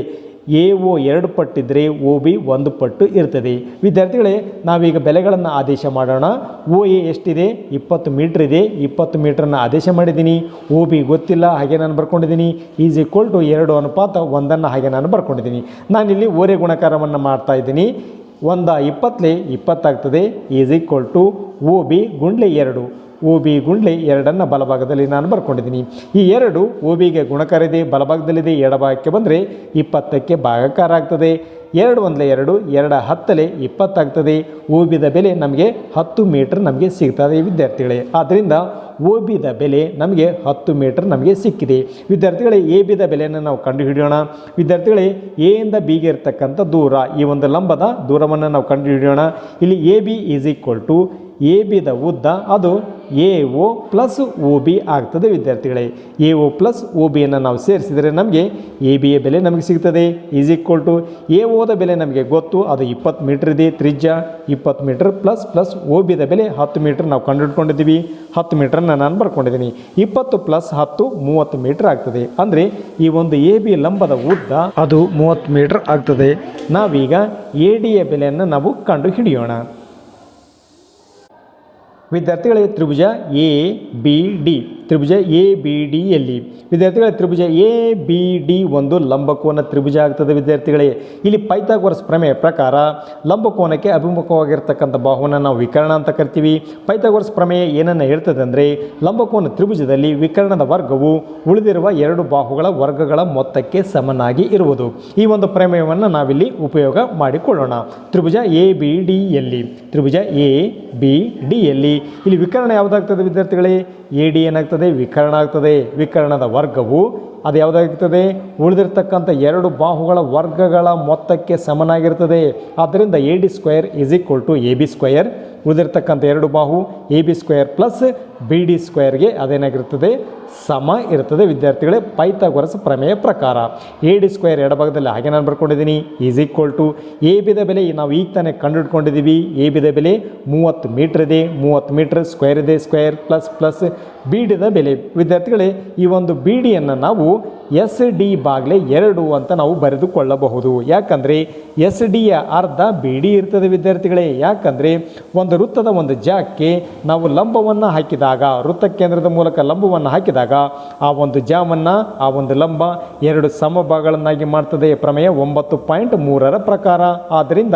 ಎ ಓ ಎರಡು ಪಟ್ಟಿದ್ದರೆ ಓ ಬಿ ಒಂದು ಪಟ್ಟು ಇರ್ತದೆ. ವಿದ್ಯಾರ್ಥಿಗಳೇ, ನಾವೀಗ ಬೆಲೆಗಳನ್ನು ಆದೇಶ ಮಾಡೋಣ. ಓ ಎ ಎಷ್ಟಿದೆ? ಇಪ್ಪತ್ತು ಮೀಟ್ರ್ ಇದೆ. ಇಪ್ಪತ್ತು ಮೀಟ್ರನ್ನ ಆದೇಶ ಮಾಡಿದ್ದೀನಿ. ಓ ಬಿ ಗೊತ್ತಿಲ್ಲ, ಹಾಗೆ ನಾನು ಬರ್ಕೊಂಡಿದ್ದೀನಿ. ಈಸ್ ಈಕ್ವಲ್ ಟು ಎರಡು ಅನುಪಾತ ಒಂದನ್ನು ಹಾಗೆ ನಾನು ಬರ್ಕೊಂಡಿದ್ದೀನಿ. ನಾನಿಲ್ಲಿ ಓರೆ ಗುಣಕಾರವನ್ನು ಮಾಡ್ತಾ ಇದ್ದೀನಿ. ಒಂದ ಇಪ್ಪತ್ತಲೇ ಇಪ್ಪತ್ತಾಗ್ತದೆ. Is equal to O B ಗುಂಡ್ಲೆ ಎರಡು. ಒ ಬಿ ಗುಂಡ್ಲಿ ಎರಡನ್ನು ಬಲಭಾಗದಲ್ಲಿ ನಾನು ಬರ್ಕೊಂಡಿದ್ದೀನಿ. ಈ ಎರಡು ಒ ಬಿಗೆ ಗುಣಕಾರ ಇದೆ ಬಲಭಾಗದಲ್ಲಿದೆ, ಎಡಭಾಗಕ್ಕೆ ಬಂದರೆ ಇಪ್ಪತ್ತಕ್ಕೆ ಭಾಗಕಾರ ಆಗ್ತದೆ. ಎರಡು ಒಂದಲೇ ಎರಡು ಎರಡು ಹತ್ತಲೆ ಇಪ್ಪತ್ತಾಗ್ತದೆ. ಒ ಬಿದ ಬೆಲೆ ನಮಗೆ ಹತ್ತು ಮೀಟ್ರ್ ನಮಗೆ ಸಿಗ್ತದೆ ವಿದ್ಯಾರ್ಥಿಗಳೇ. ಆದ್ದರಿಂದ ಒ ಬಿದ ಬೆಲೆ ನಮಗೆ ಹತ್ತು ಮೀಟ್ರ್ ನಮಗೆ ಸಿಕ್ಕಿದೆ. ವಿದ್ಯಾರ್ಥಿಗಳೇ ಎ ಬಿದ ಬೆಲೆಯನ್ನು ನಾವು ಕಂಡುಹಿಡಿಯೋಣ. ವಿದ್ಯಾರ್ಥಿಗಳೇ, ಎಯಿಂದ ಬಿಗೆ ಇರ್ತಕ್ಕಂಥ ದೂರ, ಈ ಒಂದು ಲಂಬದ ದೂರವನ್ನು ನಾವು ಕಂಡುಹಿಡಿಯೋಣ. ಇಲ್ಲಿ A B is equal to A ಬಿದ ಉದ್ದ ಅದು A O plus O B ಆಗ್ತದೆ ವಿದ್ಯಾರ್ಥಿಗಳೇ. ಎ ಒ ಪ್ಲಸ್ ಓ ಬಿಯನ್ನು ನಾವು ಸೇರಿಸಿದರೆ ನಮಗೆ ಎ ಬಿಯ ಬೆಲೆ ನಮಗೆ ಸಿಗ್ತದೆ. ಈಸ್ ಈಕ್ವಲ್ ಟು ಎ ಓದ ಬೆಲೆ ನಮಗೆ ಗೊತ್ತು. ಅದು ಇಪ್ಪತ್ತು ಮೀಟ್ರ್ ಇದೆ. ತ್ರಿಜ್ಯ ಇಪ್ಪತ್ತು ಮೀಟ್ರ್ ಪ್ಲಸ್ ಪ್ಲಸ್ ಒ ಬಿದ ಬೆಲೆ ಹತ್ತು ಮೀಟ್ರ್ ನಾವು ಕಂಡುಹಿಡ್ಕೊಂಡಿದ್ದೀವಿ. ಹತ್ತು ಮೀಟ್ರನ್ನ ನಾನು ಬರ್ಕೊಂಡಿದ್ದೀನಿ. ಇಪ್ಪತ್ತು ಪ್ಲಸ್ ಹತ್ತು ಮೂವತ್ತು ಮೀಟ್ರ್ ಆಗ್ತದೆ. ಅಂದರೆ ಈ ಒಂದು ಎ ಬಿ ಲಂಬದ ಉದ್ದ ಅದು ಮೂವತ್ತು ಮೀಟ್ರ್ ಆಗ್ತದೆ. ನಾವೀಗ ಎ ಡಿಯ ಬೆಲೆಯನ್ನು ನಾವು ಕಂಡು ಹಿಡಿಯೋಣ ವಿದ್ಯಾರ್ಥಿಗಳೇ ತ್ರಿಭುಜ ಎ ಬಿ ಡಿ ತ್ರಿಭುಜ ಎ, ಬಿ ಡಿಯಲ್ಲಿ ವಿದ್ಯಾರ್ಥಿಗಳೇ, ತ್ರಿಭುಜ ಎ, ಬಿ, ಡಿ ಒಂದು ಲಂಬಕೋನ ತ್ರಿಭುಜ ಆಗ್ತದೆ ವಿದ್ಯಾರ್ಥಿಗಳೇ. ಇಲ್ಲಿ ಪೈಥಾಗೋರಸ್ ಪ್ರಮೇಯ ಪ್ರಕಾರ ಲಂಬಕೋನಕ್ಕೆ ಅಭಿಮುಖವಾಗಿರ್ತಕ್ಕಂಥ ಬಾಹುವನ್ನು ನಾವು ವಿಕರಣ ಅಂತ ಕರಿತೀವಿ. ಪೈಥಾಗೋರಸ್ ಪ್ರಮೇಯ ಏನನ್ನು ಹೇಳ್ತದೆ ಅಂದರೆ ಲಂಬಕೋನ ತ್ರಿಭುಜದಲ್ಲಿ ವಿಕರಣದ ವರ್ಗವು ಉಳಿದಿರುವ ಎರಡು ಬಾಹುಗಳ ವರ್ಗಗಳ ಮೊತ್ತಕ್ಕೆ ಸಮನಾಗಿ ಇರುವುದು. ಈ ಒಂದು ಪ್ರಮೇಯವನ್ನು ನಾವಿಲ್ಲಿ ಉಪಯೋಗ ಮಾಡಿಕೊಳ್ಳೋಣ. ತ್ರಿಭುಜ ಎ, ಬಿ ಡಿಯಲ್ಲಿ ತ್ರಿಭುಜ ಎ, ಬಿ ಡಿಯಲ್ಲಿ ಇಲ್ಲಿ ವಿಕರಣ ಯಾವುದಾಗ್ತದೆ ವಿದ್ಯಾರ್ಥಿಗಳೇ? ಎ, ಡಿ ಏನಾಗ್ತದೆ? ವಿಕರ್ಣ ಆಗ್ತದೆ, ವಿಕರಣದ ವರ್ಗವು ಅದು ಯಾವುದಾಗ್ತದೆ ಉಳಿದಿರ್ತಕ್ಕಂಥ ಎರಡು ಬಾಹುಗಳ ವರ್ಗಗಳ ಮೊತ್ತಕ್ಕೆ ಸಮನಾಗಿರ್ತದೆ. ಆದ್ದರಿಂದ A D square is equal to A B square. ಉಳಿದಿರ್ತಕ್ಕಂಥ ಎರಡು ಬಾಹು A B square plus B D ಸ್ಕ್ವೇರ್ಗೆ ಅದೇನಾಗಿರ್ತದೆ? ಸಮ ಇರ್ತದೆ ವಿದ್ಯಾರ್ಥಿಗಳೇ ಪೈಥಾಗೊರಸ್ ಪ್ರಮೇಯ ಪ್ರಕಾರ ಎ ಡಿ ಸ್ಕ್ವೇರ್ ಎಡಭಾಗದಲ್ಲಿ ಹಾಗೆ ನಾನು ಬರ್ಕೊಂಡಿದ್ದೀನಿ. ಈಸ್ ಈಕ್ವಲ್ ಟು ಎ ಬಿದ ಬೆಲೆ, ನಾವು ಈಗ ತಾನೇ ಕಂಡುಹಿಡ್ಕೊಂಡಿದ್ದೀವಿ. ಎ ಬಿದ ಬೆಲೆ ಮೂವತ್ತು ಮೀಟ್ರ್ ಇದೆ. ಮೂವತ್ತು ಮೀಟ್ರ್ ಸ್ಕ್ವೇರ್ ಇದೆ. ಸ್ಕ್ವೇರ್ ಪ್ಲಸ್ ಪ್ಲಸ್ ಬೀಡಿದ ಬೆಲೆ. ವಿದ್ಯಾರ್ಥಿಗಳೇ, ಈ ಒಂದು ಬೀಡಿಯನ್ನು ನಾವು ಎಸ್ ಡಿ ಬಾಗ್ಲೆ ಎರಡು ಅಂತ ನಾವು ಬರೆದುಕೊಳ್ಳಬಹುದು. ಯಾಕಂದರೆ ಎಸ್ ಡಿಯ ಅರ್ಧ ಬಿ ಡಿ ಇರ್ತದೆ ವಿದ್ಯಾರ್ಥಿಗಳೇ. ಯಾಕಂದರೆ ಒಂದು ವೃತ್ತದ ಒಂದು ಜಾಕ್ಕೆ ನಾವು ಲಂಬವನ್ನು ಹಾಕಿದಾಗ ವೃತ್ತ ಕೇಂದ್ರದ ಮೂಲಕ ಲಂಬವನ್ನು ಹಾಕಿದಾಗ ಆ ಒಂದು ಜಾಮನ್ನು, ಆ ಒಂದು ಲಂಬ ಎರಡು ಸಮಭಾಗಗಳನ್ನಾಗಿ ಮಾಡ್ತದೆ ಪ್ರಮೇಯ ಒಂಬತ್ತು ಪಾಯಿಂಟ್ ಮೂರರ ಪ್ರಕಾರ. ಆದ್ದರಿಂದ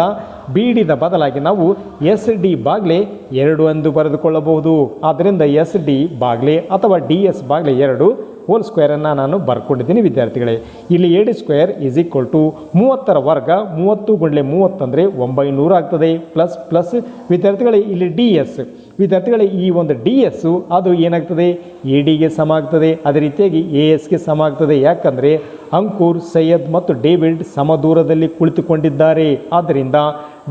ಬೀಡಿದ ಬದಲಾಗಿ ನಾವು ಎಸ್ ಡಿ ಬಾಗ್ಲೆ ಎರಡು ಎಂದು ಬರೆದುಕೊಳ್ಳಬಹುದು. ಆದ್ದರಿಂದ ಎಸ್ ಡಿ ಬಾಗ್ಲೆ ಅಥವಾ ಡಿ ಎಸ್ ಬಾಗ್ಲೆ ಎರಡು ಹೋಲ್ ಸ್ಕ್ವೇರನ್ನು ನಾನು ಬರ್ಕೊಂಡಿದ್ದೀನಿ, ವಿದ್ಯಾರ್ಥಿಗಳೇ. ಇಲ್ಲಿ A D square is equal to ಮೂವತ್ತರ ವರ್ಗ, ಮೂವತ್ತು ಗುಂಡ್ಲೆ ಮೂವತ್ತಂದರೆ ಒಂಬೈನೂರು ಆಗ್ತದೆ ಪ್ಲಸ್ ಪ್ಲಸ್ ವಿದ್ಯಾರ್ಥಿಗಳೇ, ಇಲ್ಲಿ ಡಿ ಎಸ್ ವಿದ್ಯಾರ್ಥಿಗಳೇ, ಈ ಒಂದು ಡಿ ಎಸ್ಸು ಅದು ಏನಾಗ್ತದೆ? ಎ ಡಿಗೆ ಸಮ ಆಗ್ತದೆ. ಅದೇ ರೀತಿಯಾಗಿ ಎ ಎಸ್ಗೆ ಸಮ ಆಗ್ತದೆ. ಯಾಕಂದರೆ ಅಂಕುರ್, ಸೈಯದ್ ಮತ್ತು ಡೇವಿಡ್ ಸಮ ದೂರದಲ್ಲಿ ಕುಳಿತುಕೊಂಡಿದ್ದಾರೆ. ಆದ್ದರಿಂದ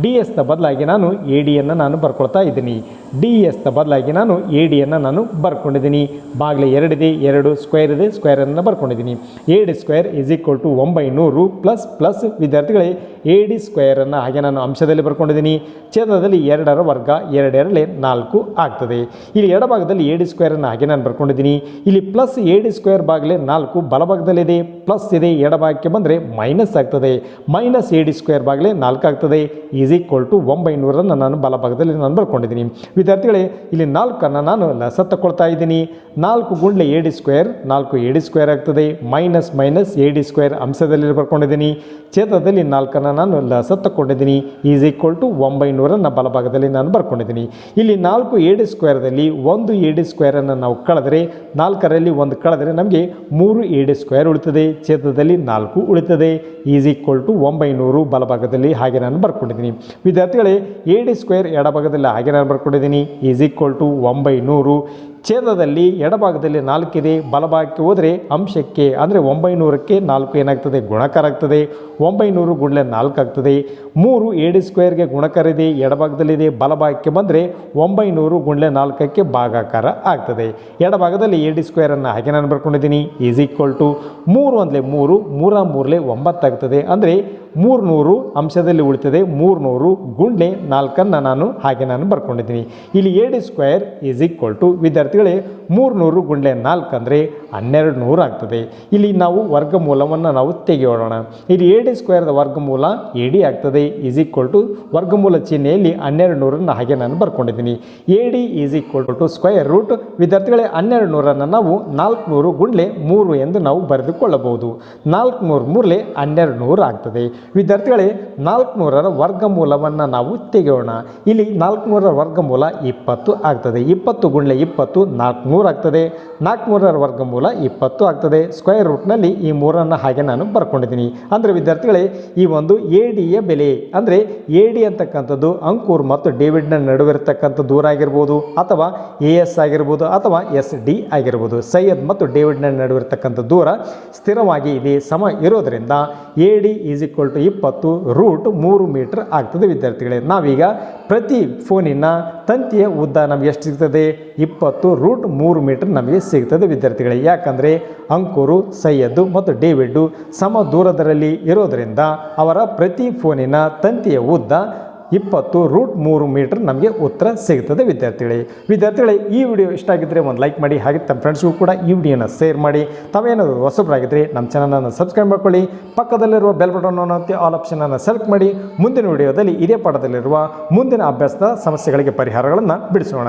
ಡಿ ಎಸ್ನ ಬದಲಾಗಿ ನಾನು ಎ ಡಿಯನ್ನು ನಾನು ಬರ್ಕೊಳ್ತಾ ಇದ್ದೀನಿ. ಡಿ ಎಸ್ನ ಬದಲಾಗಿ ನಾನು ಎ ಡಿಯನ್ನು ನಾನು ಬರ್ಕೊಂಡಿದ್ದೀನಿ. ಬಾಗಿಲು ಎರಡಿದೆ, ಎರಡು ಸ್ಕ್ವೇರ್ ಇದೆ ಸ್ಕ್ವೇರನ್ನು ಬರ್ಕೊಂಡಿದ್ದೀನಿ. A D square is equal to ಒಂಬೈನೂರು ಪ್ಲಸ್ ಪ್ಲಸ್ ವಿದ್ಯಾರ್ಥಿಗಳೇ ಎ ಡಿ ಸ್ಕ್ವೇರನ್ನು ಹಾಗೆ ನಾನು ಅಂಶದಲ್ಲಿ ಬರ್ಕೊಂಡಿದ್ದೀನಿ. ಛೇದದಲ್ಲಿ ಎರಡರ ವರ್ಗ ಎರಡೆರಲ್ಲಿ ನಾಲ್ಕು ಆಗ್ತದೆ. ಇಲ್ಲಿ ಎಡಭಾಗದಲ್ಲಿ ಎ ಡಿ ಸ್ಕ್ವೇರನ್ನು ಹಾಗೆ ನಾನು ಬರ್ಕೊಂಡಿದ್ದೀನಿ. ಇಲ್ಲಿ ಪ್ಲಸ್ ಎ ಡಿ ಸ್ಕ್ವೇರ್ ಬಾಗಿಲೇ ನಾಲ್ಕು ಬಲಭಾಗದಲ್ಲಿದೆ. ಪ್ಲಸ್ ಇದೆ ಎಡಭಾಗಕ್ಕೆ ಬಂದರೆ ಮೈನಸ್ ಆಗ್ತದೆ. ಮೈನಸ್ ಎ ಡಿ ಸ್ಕ್ವೇರ್ ಬಾಗಿಲೇ ನಾಲ್ಕು ಆಗ್ತದೆ. ಈಸ್ ಈಕ್ವಲ್ ಟು ಒಂಬೈನೂರನ್ನು ನಾನು ಬಲಭಾಗದಲ್ಲಿ ನಾನು ಬರ್ಕೊಂಡಿದ್ದೀನಿ. ವಿದ್ಯಾರ್ಥಿಗಳೇ, ಇಲ್ಲಿ ನಾಲ್ಕನ್ನು ನಾನು ಲಸ ತಗೊಳ್ತಾ ಇದ್ದೀನಿ. ನಾಲ್ಕು ಗುಂಡ್ಲೆ ಎ ಡಿ ಸ್ಕ್ವೇರ್, ನಾಲ್ಕು ಎ ಡಿ ಸ್ಕ್ವೇರ್ ಆಗ್ತದೆ. Minus minus A D square ಅಂಶದಲ್ಲಿ ಬರ್ಕೊಂಡಿದ್ದೀನಿ. ಛೇದದಲ್ಲಿ ನಾಲ್ಕನ್ನು ನಾನು ಲಸ ತಗೊಂಡಿದ್ದೀನಿ ಈಸ್ ಈಕ್ವಲ್ ಟು ಒಂಬೈನೂರನ್ನು ಬಲಭಾಗದಲ್ಲಿ ನಾನು ಬರ್ಕೊಂಡಿದ್ದೀನಿ. ಇಲ್ಲಿ ನಾಲ್ಕು ಎ ಡಿ ಸ್ಕ್ವೇರ್ದಲ್ಲಿ ಒಂದು ಎ ಡಿ ಸ್ಕ್ವೇರನ್ನು ನಾವು ಕಳೆದರೆ, ನಾಲ್ಕರಲ್ಲಿ ಒಂದು ಕಳೆದರೆ ನಮಗೆ ಮೂರು ಎ ಡಿ ಸ್ಕ್ವೇರ್ ಉಳಿತದೆ. ಛೇದದಲ್ಲಿ ನಾಲ್ಕು ಉಳಿತದೆ. ಈಸ್ ಈಕ್ವಲ್ ಟು ಒಂಬೈನೂರು ಬಲಭಾಗದಲ್ಲಿ ಹಾಗೆ ನಾನು ಬರ್ಕೊಂಡಿದ್ದೀನಿ. ವಿದ್ಯಾರ್ಥಿಗಳೇ, ಎ ಡಿ ಸ್ಕ್ವೇರ್ ಎಡಭಾಗದಲ್ಲಿ ಹಾಗೆ ನಾನು ಬರ್ಕೊಂಡಿದ್ದೀನಿ. ಈಸ್ ಈಕ್ವಲ್ ಟು ಒಂಬೈನೂರು ಛೇದದಲ್ಲಿ ಎಡಭಾಗದಲ್ಲಿ ನಾಲ್ಕಿದೆ, ಬಲಭಾಗಕ್ಕೆ ಹೋದರೆ ಅಂಶಕ್ಕೆ, ಅಂದರೆ ಒಂಬೈನೂರಕ್ಕೆ ನಾಲ್ಕು ಏನಾಗ್ತದೆ? ಗುಣಕಾರ ಆಗ್ತದೆ ಒಂಬೈನೂರು ಗುಣಲೆ ನಾಲ್ಕು ಆಗ್ತದೆ. ಮೂರು ಏಡಿ ಸ್ಕ್ವೇರ್ಗೆ ಗುಣಕಾರ ಇದೆ ಎಡಭಾಗದಲ್ಲಿದೆ, ಬಲಭಾಗಕ್ಕೆ ಬಂದರೆ ಒಂಬೈನೂರು ಗುಣಲೆ ನಾಲ್ಕಕ್ಕೆ ಭಾಗಾಕಾರ ಆಗ್ತದೆ. ಎಡಭಾಗದಲ್ಲಿ ಏಡಿ ಸ್ಕ್ವೇರನ್ನು ಹಾಗೆ ನಾನು ಬರ್ಕೊಂಡಿದ್ದೀನಿ. ಈಸ್ ಈಕ್ವಲ್ ಟು ಮೂರು ಅಂದರೆ ಮೂರು, ಮೂರ ಮೂರಲೆ ಒಂಬತ್ತಾಗ್ತದೆ ಅಂದರೆ ಮೂರುನೂರು ಅಂಶದಲ್ಲಿ ಉಳಿತದೆ, ಮೂರುನೂರು ಗುಂಡ್ಲೆ ನಾಲ್ಕನ್ನು ನಾನು ಹಾಗೆ ನಾನು ಬರ್ಕೊಂಡಿದ್ದೀನಿ. ಇಲ್ಲಿ ಏಡಿ ಸ್ಕ್ವೇರ್ ಈಸ್ ಈಕ್ವಲ್ ಟು ವಿದ್ಯಾರ್ಥಿ ವಿದ್ಯಾರ್ಥಿಗಳೇ, ಮೂರುನೂರು ಗುಂಡ್ಲೆ ನಾಲ್ಕು ಅಂದರೆ ಹನ್ನೆರಡು ನೂರು ಆಗ್ತದೆ. ಇಲ್ಲಿ ನಾವು ವರ್ಗಮೂಲವನ್ನು ನಾವು ತೆಗೆಯೋಣ ಇಲ್ಲಿ ಎ ಡಿ ಸ್ಕ್ವೇರ್ದ ವರ್ಗಮೂಲ ಎ ಡಿ ಆಗ್ತದೆ. ಈಸ್ ಈಕ್ವಲ್ ಟು ವರ್ಗಮೂಲ ಚಿಹ್ನೆಯಲ್ಲಿ ಹನ್ನೆರಡು ನೂರನ್ನು ಹಾಗೆ ನಾನು ಬರ್ಕೊಂಡಿದ್ದೀನಿ. A D is equal to square root ವಿದ್ಯಾರ್ಥಿಗಳೇ, ಹನ್ನೆರಡು ನೂರನ್ನು ನಾವು ನಾಲ್ಕುನೂರು ಗುಂಡ್ಲೆ ಮೂರು ಎಂದು ನಾವು ಬರೆದುಕೊಳ್ಳಬಹುದು. ನಾಲ್ಕುನೂರು ಮೂರಲೆ ಹನ್ನೆರಡು ನೂರು ಆಗ್ತದೆ. ವಿದ್ಯಾರ್ಥಿಗಳೇ ನಾಲ್ಕುನೂರರ ವರ್ಗಮೂಲವನ್ನು ನಾವು ತೆಗೆಯೋಣ. ಇಲ್ಲಿ ನಾಲ್ಕುನೂರರ ವರ್ಗಮೂಲ ಇಪ್ಪತ್ತು ಆಗ್ತದೆ. ಇಪ್ಪತ್ತು ಗುಂಡ್ಲೆ ಇಪ್ಪತ್ತು ನಾಲ್ಕುನೂರು ಆಗ್ತದೆ. ನಾಲ್ಕುನೂರರ ವರ್ಗಮೂಲ ಇಪ್ಪತ್ತು ಆಗ್ತದೆ. ಸ್ಕ್ವೇರ್ ರೂಟ್ನಲ್ಲಿ ಈ ಮೂರನ್ನು ಹಾಗೆ ನಾನು ಬರ್ಕೊಂಡಿದ್ದೀನಿ. ಅಂದರೆ ವಿದ್ಯಾರ್ಥಿಗಳೇ, ಈ ಒಂದು ಎ ಡಿಯ ಬೆಲೆ, ಅಂದರೆ ಎ ಡಿ ಅಂತಕ್ಕಂಥದ್ದು ಅಂಕೂರ್ ಮತ್ತು ಡೇವಿಡ್ನ ನಡುವಿರತಕ್ಕಂಥ ದೂರ ಆಗಿರ್ಬೋದು, ಅಥವಾ ಎ ಎಸ್ ಆಗಿರ್ಬೋದು, ಅಥವಾ ಎಸ್ ಡಿ ಆಗಿರ್ಬೋದು. ಸೈಯದ್ ಮತ್ತು ಡೇವಿಡ್ನ ನಡುವಿರತಕ್ಕಂಥ ದೂರ ಸ್ಥಿರವಾಗಿ ಇದೆ ಸಮ ಇರೋದರಿಂದ A D is equal to ಇಪ್ಪತ್ತು ರೂಟ್ ಮೂರು ಮೀಟರ್ ಆಗ್ತದೆ ವಿದ್ಯಾರ್ಥಿಗಳೇ. ನಾವೀಗ ಪ್ರತಿ ಫೋನಿನ ತಂತಿಯ ಉದ್ದ ನಮಗೆ ಎಷ್ಟು ಸಿಗ್ತದೆ? ಇಪ್ಪತ್ತು ರೂಟ್ ಮೂರು ಮೀಟರ್ ನಮಗೆ ಸಿಗ್ತದೆ ವಿದ್ಯಾರ್ಥಿಗಳೇ. ಯಾಕಂದರೆ ಅಂಕುರು, ಸೈಯದ್ದು ಮತ್ತು ಡೇವಿಡ್ಡು ಸಮ ದೂರದರಲ್ಲಿ ಇರೋದರಿಂದ ಅವರ ಪ್ರತಿ ಫೋನಿನ ತಂತಿಯ ಉದ್ದ ಇಪ್ಪತ್ತು ರೂಟ್ ಮೂರು ಮೀಟರ್ ನಮಗೆ ಉತ್ತರ ಸಿಗ್ತದೆ ವಿದ್ಯಾರ್ಥಿಗಳೇ. ವಿದ್ಯಾರ್ಥಿಗಳೇ, ಈ ವಿಡಿಯೋ ಇಷ್ಟ ಆಗಿದ್ದರೆ ಒಂದು ಲೈಕ್ ಮಾಡಿ, ಹಾಗೆ ತಮ್ಮ ಫ್ರೆಂಡ್ಸ್ಗೂ ಕೂಡ ಈ ವಿಡಿಯೋನ ಶೇರ್ ಮಾಡಿ. ತಾವೇನಾದರೂ ಹೊಸಬರಾಗಿದ್ದರೆ ನಮ್ಮ ಚಾನಲನ್ನು ಸಬ್ಸ್ಕ್ರೈಬ್ ಮಾಡ್ಕೊಳ್ಳಿ. ಪಕ್ಕದಲ್ಲಿರುವ ಬೆಲ್ ಬಟನ್ ಅನ್ನೋತಿ ಆಲ್ ಆಪ್ಷನನ್ನು ಸೆಲೆಕ್ಟ್ ಮಾಡಿ. ಮುಂದಿನ ವಿಡಿಯೋದಲ್ಲಿ ಇದೇ ಪಾಠದಲ್ಲಿರುವ ಮುಂದಿನ ಅಭ್ಯಾಸದ ಸಮಸ್ಯೆಗಳಿಗೆ ಪರಿಹಾರಗಳನ್ನು ಬಿಡಿಸೋಣ.